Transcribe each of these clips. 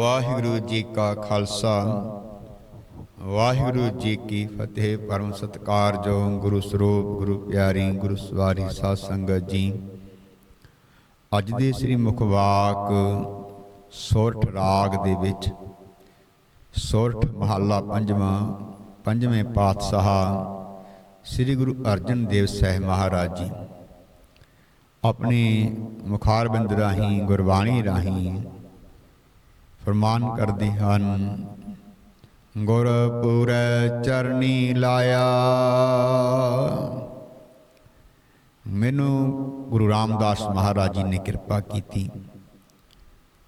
ਵਾਹਿਗੁਰੂ ਜੀ ਕਾ ਖਾਲਸਾ। ਵਾਹਿਗੁਰੂ ਜੀ ਕੀ ਫਤਿਹ। ਪਰਮ ਸਤਕਾਰ ਜੋ ਗੁਰੂ ਸਰੂਪ, ਗੁਰੂ ਪਿਆਰੀ, ਗੁਰੂ ਸਵਾਰੀ ਸਾਧ ਸੰਗਤ ਜੀ। ਅੱਜ ਦੇ ਸ੍ਰੀ ਮੁਖਵਾਕ ਸੋਰਠ ਰਾਗ ਦੇ ਵਿੱਚ ਸੋਰਠ ਮਹੱਲਾ ਪੰਜਵਾਂ, ਪੰਜਵੇਂ ਪਾਤਸ਼ਾਹ ਸ੍ਰੀ ਗੁਰੂ ਅਰਜਨ ਦੇਵ ਸਾਹਿਬ ਮਹਾਰਾਜ ਜੀ। ਆਪਣੇ ਮੁਖਾਰਬੰਦ ਰਾਹੀਂ, ਗੁਰਬਾਣੀ ਰਾਹੀਂ ਫਰਮਾਨ ਕਰਦੇ ਹਨ। ਗੁਰਪੁਰੈ ਚਰਨੀ ਲਾਇਆ। ਮੈਨੂੰ ਗੁਰੂ ਰਾਮਦਾਸ ਮਹਾਰਾਜ ਜੀ ਨੇ ਕਿਰਪਾ ਕੀਤੀ।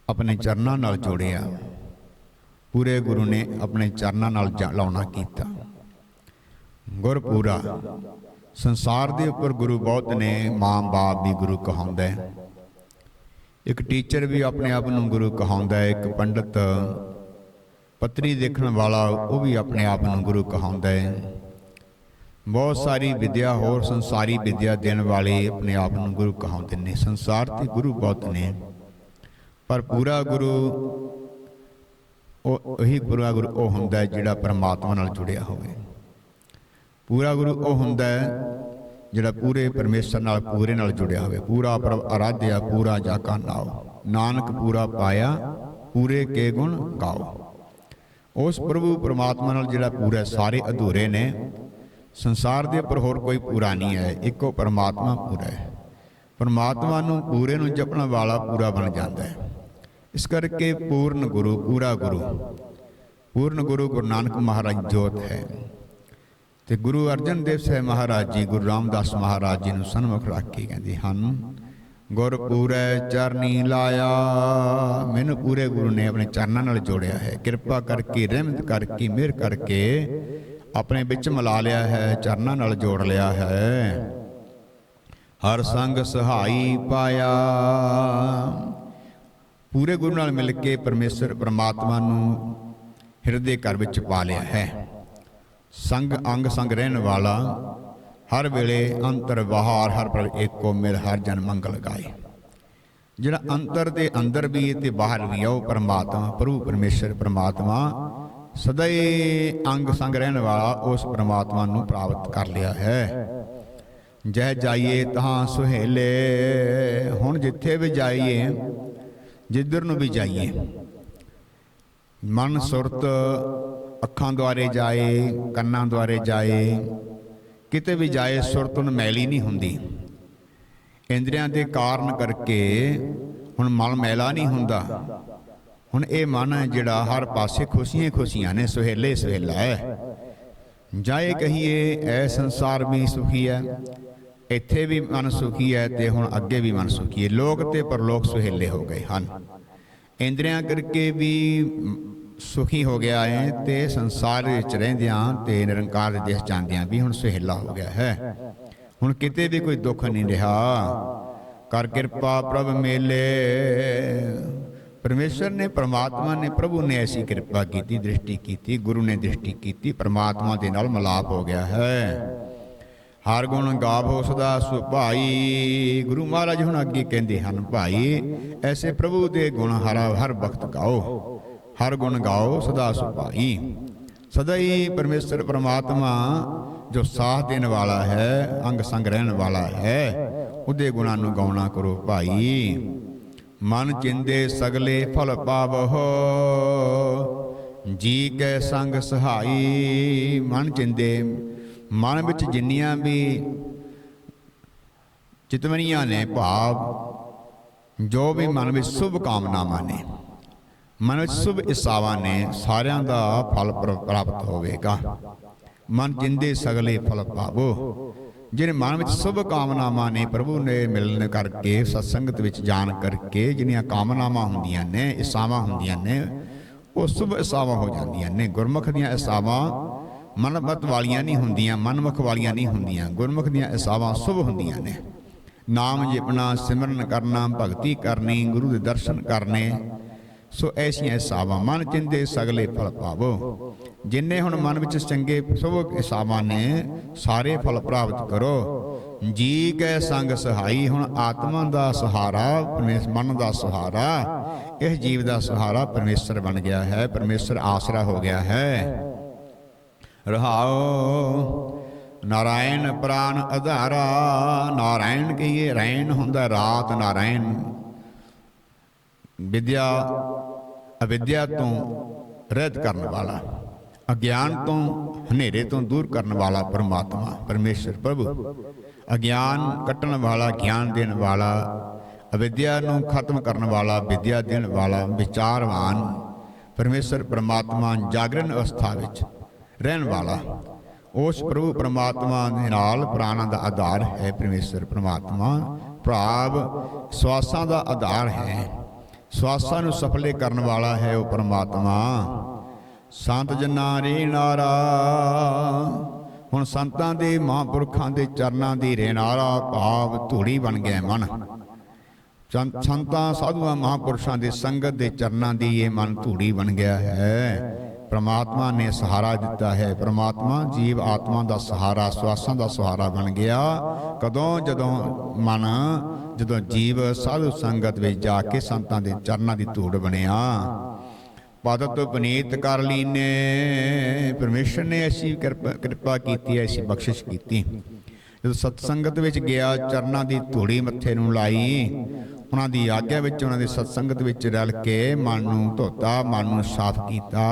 ਆਪਣੇ ਚਰਨਾਂ ਨਾਲ ਜੋੜਿਆ। ਪੂਰੇ ਗੁਰੂ ਨੇ ਆਪਣੇ ਚਰਨਾਂ ਨਾਲ ਲਾਉਣਾ ਕੀਤਾ। ਗੁਰਪੂਰਾ। ਸੰਸਾਰ ਦੇ ਉੱਪਰ ਗੁਰੂ ਬਹੁਤ ਨੇ ਮਾਂ-ਬਾਪ ਵੀ ਗੁਰੂ ਕਹਾਉਂਦਾ ਹੈ। ਇੱਕ ਟੀਚਰ ਵੀ ਆਪਣੇ ਆਪ ਨੂੰ ਗੁਰੂ ਕਹਾਉਂਦਾ ਹੈ, ਇੱਕ ਪੰਡਤ ਪਤਰੀ ਦੇਖਣ ਵਾਲਾ ਉਹ ਵੀ ਆਪਣੇ ਆਪ ਨੂੰ ਗੁਰੂ ਕਹਾਉਂਦਾ ਹੈ। ਬਹੁਤ ਸਾਰੀ ਵਿਦਿਆ ਹੋਰ ਸੰਸਾਰੀ ਵਿਦਿਆ ਦੇਣ ਵਾਲੇ ਆਪਣੇ ਆਪ ਨੂੰ ਗੁਰੂ ਕਹਾਉਂਦੇ ਨੇ। ਸੰਸਾਰ ਤੇ ਗੁਰੂ ਬਹੁਤ ਨੇ, ਪਰ ਪੂਰਾ ਗੁਰੂ ਉਹ ਉਹੀ ਪੂਰਾ ਗੁਰੂ ਉਹ ਹੁੰਦਾ ਜਿਹੜਾ ਪਰਮਾਤਮਾ ਨਾਲ ਜੁੜਿਆ ਹੋਵੇ। ਪੂਰਾ ਗੁਰੂ ਉਹ ਹੁੰਦਾ ਹੈ ਜਿਹੜਾ ਪੂਰੇ ਪਰਮੇਸ਼ਰ ਨਾਲ, ਪੂਰੇ ਨਾਲ ਜੁੜਿਆ ਹੋਵੇ। ਪੂਰਾ ਪ੍ਰਭ ਆਰਾਧਿਆ ਪੂਰਾ ਜਾਕਾ ਨਾਉ। ਨਾਨਕ ਪੂਰਾ ਪਾਇਆ, ਪੂਰੇ ਕੇ ਗੁਣ ਗਾਓ। ਉਸ ਪ੍ਰਭੂ ਪਰਮਾਤਮਾ ਨਾਲ ਜਿਹੜਾ ਪੂਰਾ ਸਾਰੇ ਅਧੂਰੇ ਨੇ। ਸੰਸਾਰ ਦੇ ਉੱਪਰ ਹੋਰ ਕੋਈ ਪੂਰਾ ਨਹੀਂ ਹੈ, ਇੱਕੋ ਪਰਮਾਤਮਾ ਪੂਰਾ ਹੈ। ਪਰਮਾਤਮਾ ਨੂੰ ਪੂਰੇ ਨੂੰ ਜਪਣ ਵਾਲਾ ਪੂਰਾ ਬਣ ਜਾਂਦਾ ਹੈ। ਇਸ ਕਰਕੇ ਪੂਰਨ ਗੁਰੂ, ਪੂਰਾ ਗੁਰੂ। ਪੂਰਨ ਗੁਰੂ ਗੁਰੂ ਨਾਨਕ ਮਹਾਰਾਜ ਜੋਤ ਹੈ। ਤੇ ਗੁਰੂ ਅਰਜਨ ਦੇਵ ਸਾਹਿਬ ਮਹਾਰਾਜ ਜੀ, ਗੁਰੂ ਰਾਮਦਾਸ ਮਹਾਰਾਜ ਜੀ ਨੂੰ ਸਨਮੁਖ ਰੱਖ ਕੇ ਕਹਿੰਦੇ ਹਨ, ਗੁਰ ਪੂਰੇ ਚਰਨੀ ਲਾਇਆ, ਮੈਨੂੰ ਪੂਰੇ ਗੁਰੂ ਨੇ ਆਪਣੇ ਚਰਨਾਂ ਨਾਲ ਜੋੜਿਆ ਹੈ। ਕਿਰਪਾ ਕਰਕੇ, ਰਹਿਮਤ ਕਰਕੇ, ਮਿਹਰ ਕਰਕੇ ਆਪਣੇ ਵਿੱਚ ਮਿਲਾ ਲਿਆ ਹੈ, ਚਰਨਾਂ ਨਾਲ ਜੋੜ ਲਿਆ ਹੈ। ਹਰ ਸੰਗ ਸਹਾਈ ਪਾਇਆ। ਪੂਰੇ ਗੁਰੂ ਨਾਲ ਮਿਲ ਕੇ ਪਰਮੇਸ਼ਰ ਪ੍ਰਮਾਤਮਾ ਨੂੰ ਹਿਰਦੇ ਘਰ ਵਿੱਚ ਪਾ ਲਿਆ ਹੈ। ਸੰਗ ਅੰਗ ਸੰਗ ਰਹਿਣ ਵਾਲਾ ਹਰ ਵੇਲੇ ਅੰਤਰ ਬਾਹਰ ਹਰ ਪਰ ਏਕੋ ਮਿਲ, ਹਰ ਜਨ ਮੰਗਲ ਗਾਏ। ਜਿਹੜਾ ਅੰਤਰ ਦੇ ਅੰਦਰ ਵੀ ਹੈ ਤੇ ਬਾਹਰ ਵੀ ਹੈ ਉਹ ਪਰਮਾਤਮਾ, ਪ੍ਰਭੂ ਪਰਮੇਸ਼ਰ ਪਰਮਾਤਮਾ ਸਦਾ ਅੰਗ ਸੰਗ ਰਹਿਣ ਵਾਲਾ ਉਸ ਪਰਮਾਤਮਾ ਨੂੰ ਪ੍ਰਾਪਤ ਕਰ ਲਿਆ ਹੈ। ਜਹ ਜਾਈਏ ਤਹਾਂ ਸੁਹੇਲੇ, ਹੁਣ ਜਿੱਥੇ ਵੀ ਜਾਈਏ, ਜਿੱਧਰ ਨੂੰ ਵੀ ਜਾਈਏ। ਮਨ ਸੁਰਤ ਅੱਖਾਂ ਦੁਆਰੇ ਜਾਏ, ਕੰਨਾਂ ਦੁਆਰੇ ਜਾਏ, ਕਿਤੇ ਵੀ ਜਾਏ ਸੁਰਤ ਨੂੰ ਮੈਲੀ ਨਹੀਂ ਹੁੰਦੀ। ਇੰਦਰੀਆਂ ਦੇ ਕਾਰਨ ਕਰਕੇ ਹੁਣ ਮਨ ਮੈਲਾ ਨਹੀਂ ਹੁੰਦਾ। ਹੁਣ ਇਹ ਮਨ ਹੈ ਜਿਹੜਾ ਹਰ ਪਾਸੇ ਖੁਸ਼ੀਆਂ ਖੁਸ਼ੀਆਂ ਨੇ, ਸੁਹੇਲੇ ਸੁਹੇਲਾ ਹੈ। ਜਾਏ ਕਹੀਏ, ਐ ਸੰਸਾਰ ਵੀ ਸੁਖੀ ਹੈ, ਇੱਥੇ ਵੀ ਮਨ ਸੁਖੀ ਹੈ ਤੇ ਹੁਣ ਅੱਗੇ ਵੀ ਮਨ ਸੁਖੀ ਹੈ। ਲੋਕ ਤੇ ਪਰਲੋਕ ਸੁਹੇਲੇ ਹੋ ਗਏ ਹਨ। ਇੰਦਰੀਆਂ ਕਰਕੇ ਵੀ ਸੁਖੀ ਹੋ ਗਿਆ ਹੈ ਤੇ ਸੰਸਾਰ ਵਿੱਚ ਰਹਿੰਦਿਆਂ ਤੇ ਨਿਰੰਕਾਰ ਦੇ ਦੇਸ਼ ਜਾਂਦਿਆਂ ਵੀ ਹੁਣ ਸੁਹੇਲਾ ਹੋ ਗਿਆ ਹੈ। ਹੁਣ ਕਿਤੇ ਵੀ ਕੋਈ ਦੁੱਖ ਨਹੀਂ ਰਿਹਾ। ਕਰ ਕਿਰਪਾ ਪ੍ਰਭ ਮੇਲੇ। ਪਰਮੇਸ਼ਰ ਨੇ, ਪ੍ਰਮਾਤਮਾ ਨੇ, ਪ੍ਰਭੂ ਨੇ ਐਸੀ ਕਿਰਪਾ ਕੀਤੀ, ਦ੍ਰਿਸ਼ਟੀ ਕੀਤੀ, ਗੁਰੂ ਨੇ ਦ੍ਰਿਸ਼ਟੀ ਕੀਤੀ, ਪ੍ਰਮਾਤਮਾ ਦੇ ਨਾਲ ਮਿਲਾਪ ਹੋ ਗਿਆ ਹੈ। ਹਰ ਗੁਣ ਗਾਵੋ ਸਦਾ ਸੁਭਾਈ ਗੁਰੂ ਮਹਾਰਾਜ ਹੁਣ ਅੱਗੇ ਕਹਿੰਦੇ ਹਨ, ਭਾਈ, ਐਸੇ ਪ੍ਰਭੂ ਦੇ ਗੁਣ ਹਰ ਹਰ ਵਕਤ ਗਾਓ। ਹਰ ਗੁਣ ਗਾਓ, ਸਦਾ ਸੁਭਾਈ। ਸਦਾ ਹੀ ਪਰਮੇਸ਼ਰ ਪ੍ਰਮਾਤਮਾ ਜੋ ਸਾਥ ਦੇਣ ਵਾਲਾ ਹੈ, ਅੰਗ ਸੰਗ ਰਹਿਣ ਵਾਲਾ ਹੈ, ਉਹਦੇ ਗੁਣਾਂ ਨੂੰ ਗਾਉਣਾ ਕਰੋ ਭਾਈ। ਮਨ ਚਿੰਦੇ ਸਗਲੇ ਫਲ ਪਾਵਹੁ, ਜੀ ਕੈ ਸੰਗ ਸਹਾਈ। ਮਨ ਚਿੰਦੇ, ਮਨ ਵਿੱਚ ਜਿੰਨੀਆਂ ਵੀ ਚਿਤਵਨੀਆਂ ਨੇ ਭਾਵ, ਜੋ ਵੀ ਮਨ ਵਿੱਚ ਸ਼ੁਭ ਕਾਮਨਾਵਾਂ ਨੇ ਮਨ ਵਿੱਚ ਸ਼ੁਭ ਇਸਾਵਾਂ ਨੇ ਸਾਰਿਆਂ ਦਾ ਫਲ ਪ੍ਰ- ਪ੍ਰਾਪਤ ਹੋਵੇਗਾ। ਮਨ ਜਿੰਦੇ ਸਗਲੇ ਫਲ ਪਾਵੋ। ਜਿਹੜੇ ਮਨ ਵਿੱਚ ਸ਼ੁਭ ਕਾਮਨਾਵਾਂ ਨੇ ਪ੍ਰਭੂ ਨੇ ਮਿਲਣ ਕਰਕੇ ਸਤਸੰਗਤ ਵਿੱਚ ਜਾਣ ਕਰਕੇ ਜਿਹੜੀਆਂ ਕਾਮਨਾਵਾਂ ਹੁੰਦੀਆਂ ਨੇ ਇਸਾਵਾਂ ਹੁੰਦੀਆਂ ਨੇ ਉਹ ਸ਼ੁਭ ਇਸਾਵਾਂ ਹੋ ਜਾਂਦੀਆਂ ਨੇ। ਗੁਰਮੁਖ ਦੀਆਂ ਇਸਾਵਾਂ ਮਨਮਤ ਵਾਲੀਆਂ ਨਹੀਂ ਹੁੰਦੀਆਂ ਮਨਮੁਖ ਵਾਲੀਆਂ ਨਹੀਂ ਹੁੰਦੀਆਂ। ਗੁਰਮੁਖ ਦੀਆਂ ਇਸਾਵਾਂ ਸ਼ੁਭ ਹੁੰਦੀਆਂ ਨੇ। ਨਾਮ ਜਪਣਾ ਸਿਮਰਨ ਕਰਨਾ ਭਗਤੀ ਕਰਨੀ ਗੁਰੂ ਦੇ ਦਰਸ਼ਨ ਕਰਨੇ ਸੋ ਐਸੀਆਂ ਇਸਾਵਾਂ ਮਨ ਚਿੰਦੇ ਸਗਲੇ ਫਲ ਪਾਵੋ। ਜਿੰਨੇ ਹੁਣ ਮਨ ਵਿੱਚ ਚੰਗੇ ਸੁਭ ਇਸਾਵਾਂ ਨੇ, ਸਾਰੇ ਫਲ ਪ੍ਰਾਪਤ ਕਰੋ। ਜੀ ਕੈ ਸੰਗ ਸਹਾਈ, ਹੁਣ ਆਤਮਾ ਦਾ ਸਹਾਰਾ ਪਰਮੇਸ਼ਰ ਮਨ ਦਾ ਸਹਾਰਾ, ਇਹ ਜੀਵ ਦਾ ਸਹਾਰਾ ਪਰਮੇਸ਼ਰ ਬਣ ਗਿਆ ਹੈ, ਪਰਮੇਸ਼ਰ ਆਸਰਾ ਹੋ ਗਿਆ ਹੈ। ਰਹਾਓ, ਨਾਰਾਇਣ ਪ੍ਰਾਨ ਆਧਾਰਾ ਨਾਰਾਇਣ ਕਹੀਏ, ਰੈਣ ਹੁੰਦਾ ਰਾਤ ਨਾਰਾਇਣ। ਵਿਦਿਆ ਅਵਿਦਿਆ ਤੋਂ ਰਹਿਤ ਕਰਨ ਵਾਲਾ, ਅਗਿਆਨ ਤੋਂ ਹਨੇਰੇ ਤੋਂ ਦੂਰ ਕਰਨ ਵਾਲਾ ਪਰਮਾਤਮਾ, ਪਰਮੇਸ਼ਰ ਪ੍ਰਭੂ। ਅਗਿਆਨ ਕੱਟਣ ਵਾਲਾ, ਗਿਆਨ ਦੇਣ ਵਾਲਾ, ਅਵਿਦਿਆ ਨੂੰ ਖਤਮ ਕਰਨ ਵਾਲਾ, ਵਿਦਿਆ ਦੇਣ ਵਾਲਾ, ਵਿਚਾਰਵਾਨ, ਪਰਮੇਸ਼ਰ ਪਰਮਾਤਮਾ ਜਾਗਰਣ ਅਵਸਥਾ ਵਿੱਚ ਰਹਿਣ ਵਾਲਾ। ਉਸ ਪ੍ਰਭੂ ਪਰਮਾਤਮਾ ਦੇ ਨਾਲ ਪ੍ਰਾਣਾਂ ਦਾ ਆਧਾਰ ਹੈ, ਪਰਮੇਸ਼ਰ ਪ੍ਰਮਾਤਮਾ। ਭਾਵ ਸਵਾਸਾਂ ਦਾ ਆਧਾਰ ਹੈ। ਸਵਾਸਾਂ ਨੂੰ ਸਫਲੇ ਕਰਨ ਵਾਲਾ ਹੈ ਉਹ ਪਰਮਾਤਮਾ। ਸੰਤ ਜਨਾਂ ਰੇ ਨਾਰਾ। ਹੁਣ ਸੰਤਾਂ ਦੇ ਮਹਾਂਪੁਰਖਾਂ ਦੇ ਚਰਨਾਂ ਦੀ ਰੇਨਾਰਾ ਭਾਵ ਧੂੜੀ ਬਣ ਗਿਆ ਮਨ। ਸੰਤ- ਸੰਤਾਂ, ਸਾਧੂਆਂ, ਮਹਾਂਪੁਰਸ਼ਾਂ ਦੇ ਸੰਗਤ ਦੇ ਚਰਨਾਂ ਦੀ ਇਹ ਮਨ ਧੂੜੀ ਬਣ ਗਿਆ ਹੈ। ਪ੍ਰਮਾਤਮਾ ਨੇ ਸਹਾਰਾ ਦਿੱਤਾ ਹੈ। ਪ੍ਰਮਾਤਮਾ ਜੀਵ ਆਤਮਾ ਦਾ ਸਹਾਰਾ, ਸਵਾਸਾਂ ਦਾ ਸਹਾਰਾ ਬਣ ਗਿਆ। ਕਦੋਂ? ਜਦੋਂ ਮਨ, ਜਦੋਂ ਜੀਵ ਸਾਧੂ ਸੰਗਤ ਵਿੱਚ ਜਾ ਕੇ ਸੰਤਾਂ ਦੇ ਚਰਨਾਂ ਦੀ ਧੂੜ ਬਣਿਆ। ਪਦਤ ਪਨੀਤ ਕਰ ਲੀਨੇ, ਪਰਮੇਸ਼ਰ ਨੇ ਐਸੀ ਕਿਰਪਾ ਕਿਰਪਾ ਕੀਤੀ ਐਸੀ ਬਖਸ਼ਿਸ਼ ਕੀਤੀ। ਜਦੋਂ ਸਤਸੰਗਤ ਵਿੱਚ ਗਿਆ, ਚਰਨਾਂ ਦੀ ਧੂੜੀ ਮੱਥੇ ਨੂੰ ਲਾਈ, ਉਹਨਾਂ ਦੀ ਆਗਿਆ ਵਿੱਚ ਉਹਨਾਂ ਦੀ ਸਤਸੰਗਤ ਵਿੱਚ ਰਲ ਕੇ ਮਨ ਨੂੰ ਧੋਤਾ, ਮਨ ਨੂੰ ਸਾਫ਼ ਕੀਤਾ।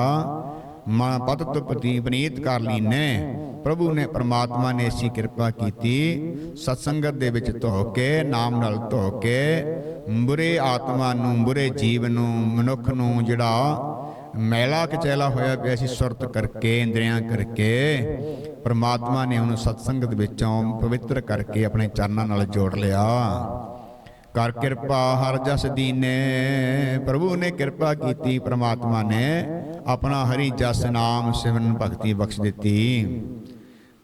ਮਨ ਪਤਤ ਪਤੀ ਪਨੀਤ ਕਰ ਲਈ ਨੇ। ਪ੍ਰਭੂ ਨੇ, ਪਰਮਾਤਮਾ ਨੇ ਐਸੀ ਕਿਰਪਾ ਕੀਤੀ। ਸਤਸੰਗਤ ਦੇ ਵਿੱਚ ਧੋ ਕੇ, ਨਾਮ ਨਾਲ ਧੋ ਕੇ, ਬੁਰੇ ਆਤਮਾ ਨੂੰ, ਬੁਰੇ ਜੀਵ ਨੂੰ, ਮਨੁੱਖ ਨੂੰ ਜਿਹੜਾ ਮੈਲਾ ਕਚੈਲਾ ਹੋਇਆ ਪਿਆ ਸੀ, ਸੁਰਤ ਕਰਕੇ, ਇੰਦਰੀਆਂ ਕਰਕੇ। ਪ੍ਰਮਾਤਮਾ ਨੇ ਉਹਨੂੰ ਸਤਸੰਗਤ ਵਿੱਚੋਂ ਪਵਿੱਤਰ ਕਰਕੇ ਆਪਣੇ ਚਰਨਾਂ ਨਾਲ ਜੋੜ ਲਿਆ। ਕਰ ਕਿਰਪਾ ਹਰ ਜਸ ਦੀਨੇ, ਪ੍ਰਭੂ ਨੇ ਕਿਰਪਾ ਕੀਤੀ, ਪ੍ਰਮਾਤਮਾ ਨੇ ਆਪਣਾ ਹਰੀ ਜਸ ਨਾਮ ਸਿਮਰਨ ਭਗਤੀ ਬਖਸ਼ ਦਿੱਤੀ।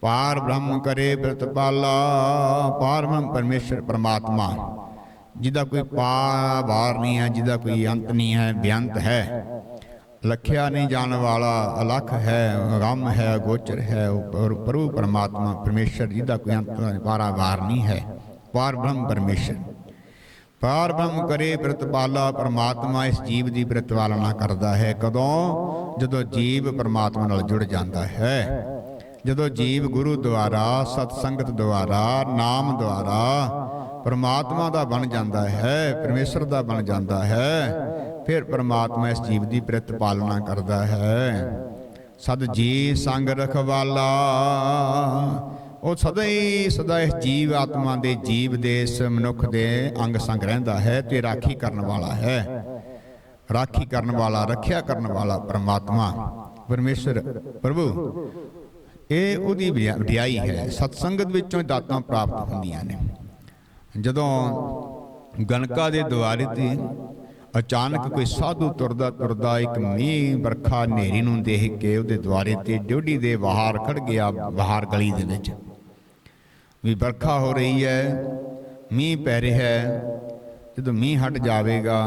ਪਾਰ ਬ੍ਰਹਮ ਕਰੇ ਪ੍ਰਤਪਾਲਾ ਪਾਰ ਬ੍ਰਹਮ ਪਰਮੇਸ਼ਰ ਪ੍ਰਮਾਤਮਾ। ਜਿਹਦਾ ਕੋਈ ਪਾਰ ਨਹੀਂ ਹੈ, ਜਿਹਦਾ ਕੋਈ ਅੰਤ ਨਹੀਂ ਹੈ ਬੇਅੰਤ ਹੈ। ਲਖਿਆ ਨਹੀਂ ਜਾਣ ਵਾਲਾ ਅਲਖ ਹੈ ਗਮ ਹੈ, ਗੋਚਰ ਹੈ ਉਹ ਪ੍ਰਭੂ ਪਰਮਾਤਮਾ, ਪਰਮੇਸ਼ਰ ਜਿਹਦਾ ਕੋਈ ਅੰਤ ਪਾਰਾਵਾਰ ਨਹੀਂ ਹੈ। ਪਾਰ ਬ੍ਰਹਮ ਪਰਮੇਸ਼ਰ। ਪਾਰ ਬ੍ਰਹਮ ਕਰੇ ਪ੍ਰਤਪਾਲਾ ਪਰਮਾਤਮਾ ਇਸ ਜੀਵ ਦੀ ਪ੍ਰਤਪਾਲਣਾ ਕਰਦਾ ਹੈ। ਕਦੋਂ? ਜਦੋਂ ਜੀਵ ਪਰਮਾਤਮਾ ਨਾਲ ਜੁੜ ਜਾਂਦਾ ਹੈ। ਜਦੋਂ ਜੀਵ ਗੁਰੂ ਦੁਆਰਾ ਸਤ ਸੰਗਤ ਦੁਆਰਾ, ਨਾਮ ਦੁਆਰਾ ਪਰਮਾਤਮਾ ਦਾ ਬਣ ਜਾਂਦਾ ਹੈ, ਪਰਮੇਸ਼ਰ ਦਾ ਬਣ ਜਾਂਦਾ ਹੈ ਫਿਰ ਪਰਮਾਤਮਾ ਇਸ ਜੀਵ ਦੀ ਪ੍ਰਤਪਾਲਨਾ ਕਰਦਾ ਹੈ। ਸਦ ਜੀ ਸੰਗ ਰਖਵਾਲਾ, ਉਹ ਸਦਾ ਹੀ ਸਦਾ ਇਸ ਜੀਵ ਆਤਮਾ ਦੇ ਜੀਵ ਦੇ ਇਸ ਮਨੁੱਖ ਦੇ ਅੰਗ ਸੰਗ ਰਹਿੰਦਾ ਹੈ ਤੇ ਰਾਖੀ ਕਰਨ ਵਾਲਾ ਹੈ। ਰਾਖੀ ਕਰਨ ਵਾਲਾ, ਰੱਖਿਆ ਕਰਨ ਵਾਲਾ ਪਰਮਾਤਮਾ। ਪਰਮੇਸ਼ਰ, ਪ੍ਰਭੂ, ਇਹ ਉਹਦੀ ਵਿਦਿਆ- ਵਡਿਆਈ ਹੈ। ਸਤਸੰਗਤ ਵਿੱਚੋਂ ਦਾਤਾਂ ਪ੍ਰਾਪਤ ਹੁੰਦੀਆਂ ਨੇ। ਜਦੋਂ ਗਣਕਾ ਦੇ ਦੁਆਰੇ ਤੇ ਅਚਾਨਕ ਕੋਈ ਸਾਧੂ ਤੁਰਦਾ ਤੁਰਦਾ ਇੱਕ ਮੀਂਹ ਵਰਖਾ ਹਨੇਰੀ ਨੂੰ ਦੇਖ ਕੇ ਉਹਦੇ ਦੁਆਰੇ ਤੇ ਡਿਉਢੀ ਦੇ ਬਾਹਰ ਖੜ ਗਿਆ ਬਾਹਰ ਗਲੀ ਦੇ ਵਿੱਚ। ਵੀ ਵਰਖਾ ਹੋ ਰਹੀ ਹੈ ਮੀਂਹ ਪੈ ਰਿਹਾ ਹੈ। ਜਦੋਂ ਮੀਂਹ ਹਟ ਜਾਵੇਗਾ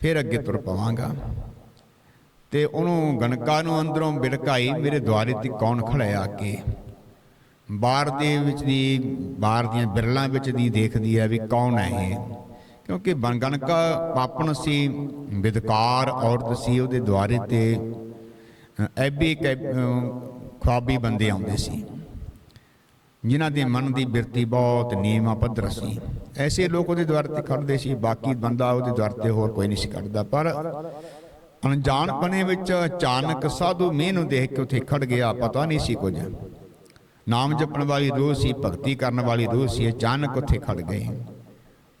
ਫਿਰ ਅੱਗੇ ਤੁਰ ਪਵਾਂਗਾ। ਤੇ ਉਹਨੂੰ ਗਣਕਾ ਨੂੰ ਅੰਦਰੋਂ ਬਿੜਕਾਈ ਮੇਰੇ ਦੁਆਰੇ ਤੇ ਕੌਣ ਖੜਾ ਹੈ ਆ ਕੇ ਬਾਹਰ ਦੇ ਵਿੱਚ ਦੀ ਬਾਹਰ ਦੀਆਂ ਬਿਰਲਾਂ ਵਿੱਚ ਦੀ ਦੇਖਦੀ ਹੈ ਵੀ ਕੌਣ ਹੈ ਇਹ? ਕਿਉਂਕਿ ਬਣਗਣਕਾ ਪਾਪਣ ਸੀ, ਵਿਦਕਾਰ ਔਰਤ ਸੀ, ਉਹਦੇ ਦੁਆਰੇ ਤੇ ਐਬੀ ਕੈ ਖੁਆਬੀ ਬੰਦੇ ਆਉਂਦੇ ਸੀ। ਜਿਨ੍ਹਾਂ ਦੇ ਮਨ ਦੀ ਬਿਰਤੀ ਬਹੁਤ ਨੀਵਾਂ ਪੱਧਰ ਸੀ। ਐਸੇ ਲੋਕ ਉਹਦੇ ਦੁਆਰ ਤੇ ਖੜਦੇ ਸੀ, ਬਾਕੀ ਬੰਦਾ ਉਹਦੇ ਦੁਆਰ ਤੇ ਹੋਰ ਕੋਈ ਨਹੀਂ ਸੀ ਖੜਦਾ। ਪਰ ਅਣਜਾਣਪਣੇ ਵਿੱਚ ਅਚਾਨਕ ਸਾਧੂ ਮੀਂਹ ਨੂੰ ਦੇਖ ਕੇ ਉੱਥੇ ਖੜ ਗਿਆ, ਪਤਾ ਨਹੀਂ ਸੀ ਕੁਝ। ਨਾਮ ਜਪਣ ਵਾਲੀ ਰੂਹ ਸੀ, ਭਗਤੀ ਕਰਨ ਵਾਲੀ ਰੂਹ ਸੀ, ਅਚਾਨਕ ਉੱਥੇ ਖੜ ਗਏ।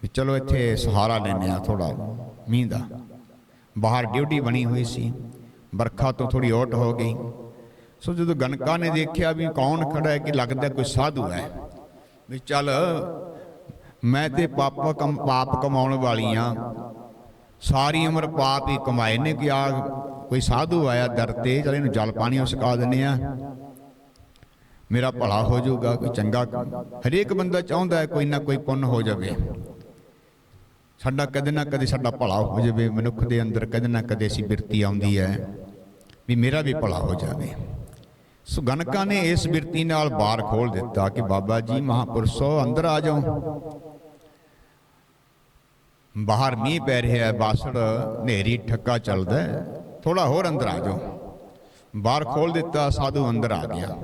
ਵੀ ਚਲੋ ਇੱਥੇ ਸਹਾਰਾ ਲੈਨੇ ਆ ਥੋੜਾ ਮੀਂਹ ਦਾ। ਬਾਹਰ ਡਿਊਟੀ ਬਣੀ ਹੋਈ ਸੀ। ਵਰਖਾ ਤੋਂ ਥੋੜੀ ਓਟ ਹੋ ਗਈ। ਸੋ ਜਦੋਂ ਗਨਕਾ ਨੇ ਦੇਖਿਆ ਵੀ ਕੌਣ ਖੜਾ ਹੈ ਕਿ ਲੱਗਦਾ ਕੋਈ ਸਾਧੂ ਹੈ, ਵੀ ਚੱਲ ਮੈਂ ਤੇ ਪਾਪ ਕਮ, ਪਾਪ ਕਮਾਉਣ ਵਾਲੀ ਵਾਲੀਆਂ ਸਾਰੀ ਉਮਰ ਪਾਪ ਹੀ ਕਮਾਏ ਨੇ ਕਿ ਆ ਕੋਈ ਸਾਧੂ ਆਇਆ ਦਰ ਤੇ, ਚਲ ਇਹਨੂੰ ਜਲ ਪਾਣੀ ਉਹ ਸਿਖਾ ਦਿੰਨੇ ਆ ਮੇਰਾ ਭਲਾ ਹੋ ਜਾਊਗਾ, ਕੋਈ ਚੰਗਾ ਹਰੇਕ ਬੰਦਾ ਚਾਹੁੰਦਾ ਹੈ ਕੋਈ ਨਾ ਕੋਈ ਪੁੰਨ ਹੋ ਜਾਵੇ। ਸਾਡਾ ਕਦੇ ਨਾ ਕਦੇ ਸਾਡਾ ਭਲਾ ਹੋ ਜਾਵੇ, ਮਨੁੱਖ ਦੇ ਅੰਦਰ ਕਦੇ ਨਾ ਕਦੇ ਸੀ ਬਿਰਤੀ ਆਉਂਦੀ ਹੈ ਵੀ ਮੇਰਾ ਵੀ ਭਲਾ ਹੋ ਜਾਵੇ। ਸੋ ਗਣਕਾਂ ਨੇ ਇਸ ਬਿਰਤੀ ਨਾਲ ਬਾਰ ਖੋਲ ਦਿੱਤਾ ਕਿ ਬਾਬਾ ਜੀ ਮਹਾਪੁਰਸ਼ੋ, ਅੰਦਰ ਆ ਜਾਓ। ਬਾਹਰ ਮੀਂਹ ਪੈ ਰਿਹਾ ਹੈ, ਬਾਸੜ ਹਨੇਰੀ, ਠੱਕਾ ਚੱਲਦਾ ਥੋੜਾ ਹੋਰ ਅੰਦਰ ਆ ਜਾਓ। ਬਾਹਰ ਖੋਲ ਦਿੱਤਾ, ਸਾਧੂ ਅੰਦਰ ਆ ਗਿਆ।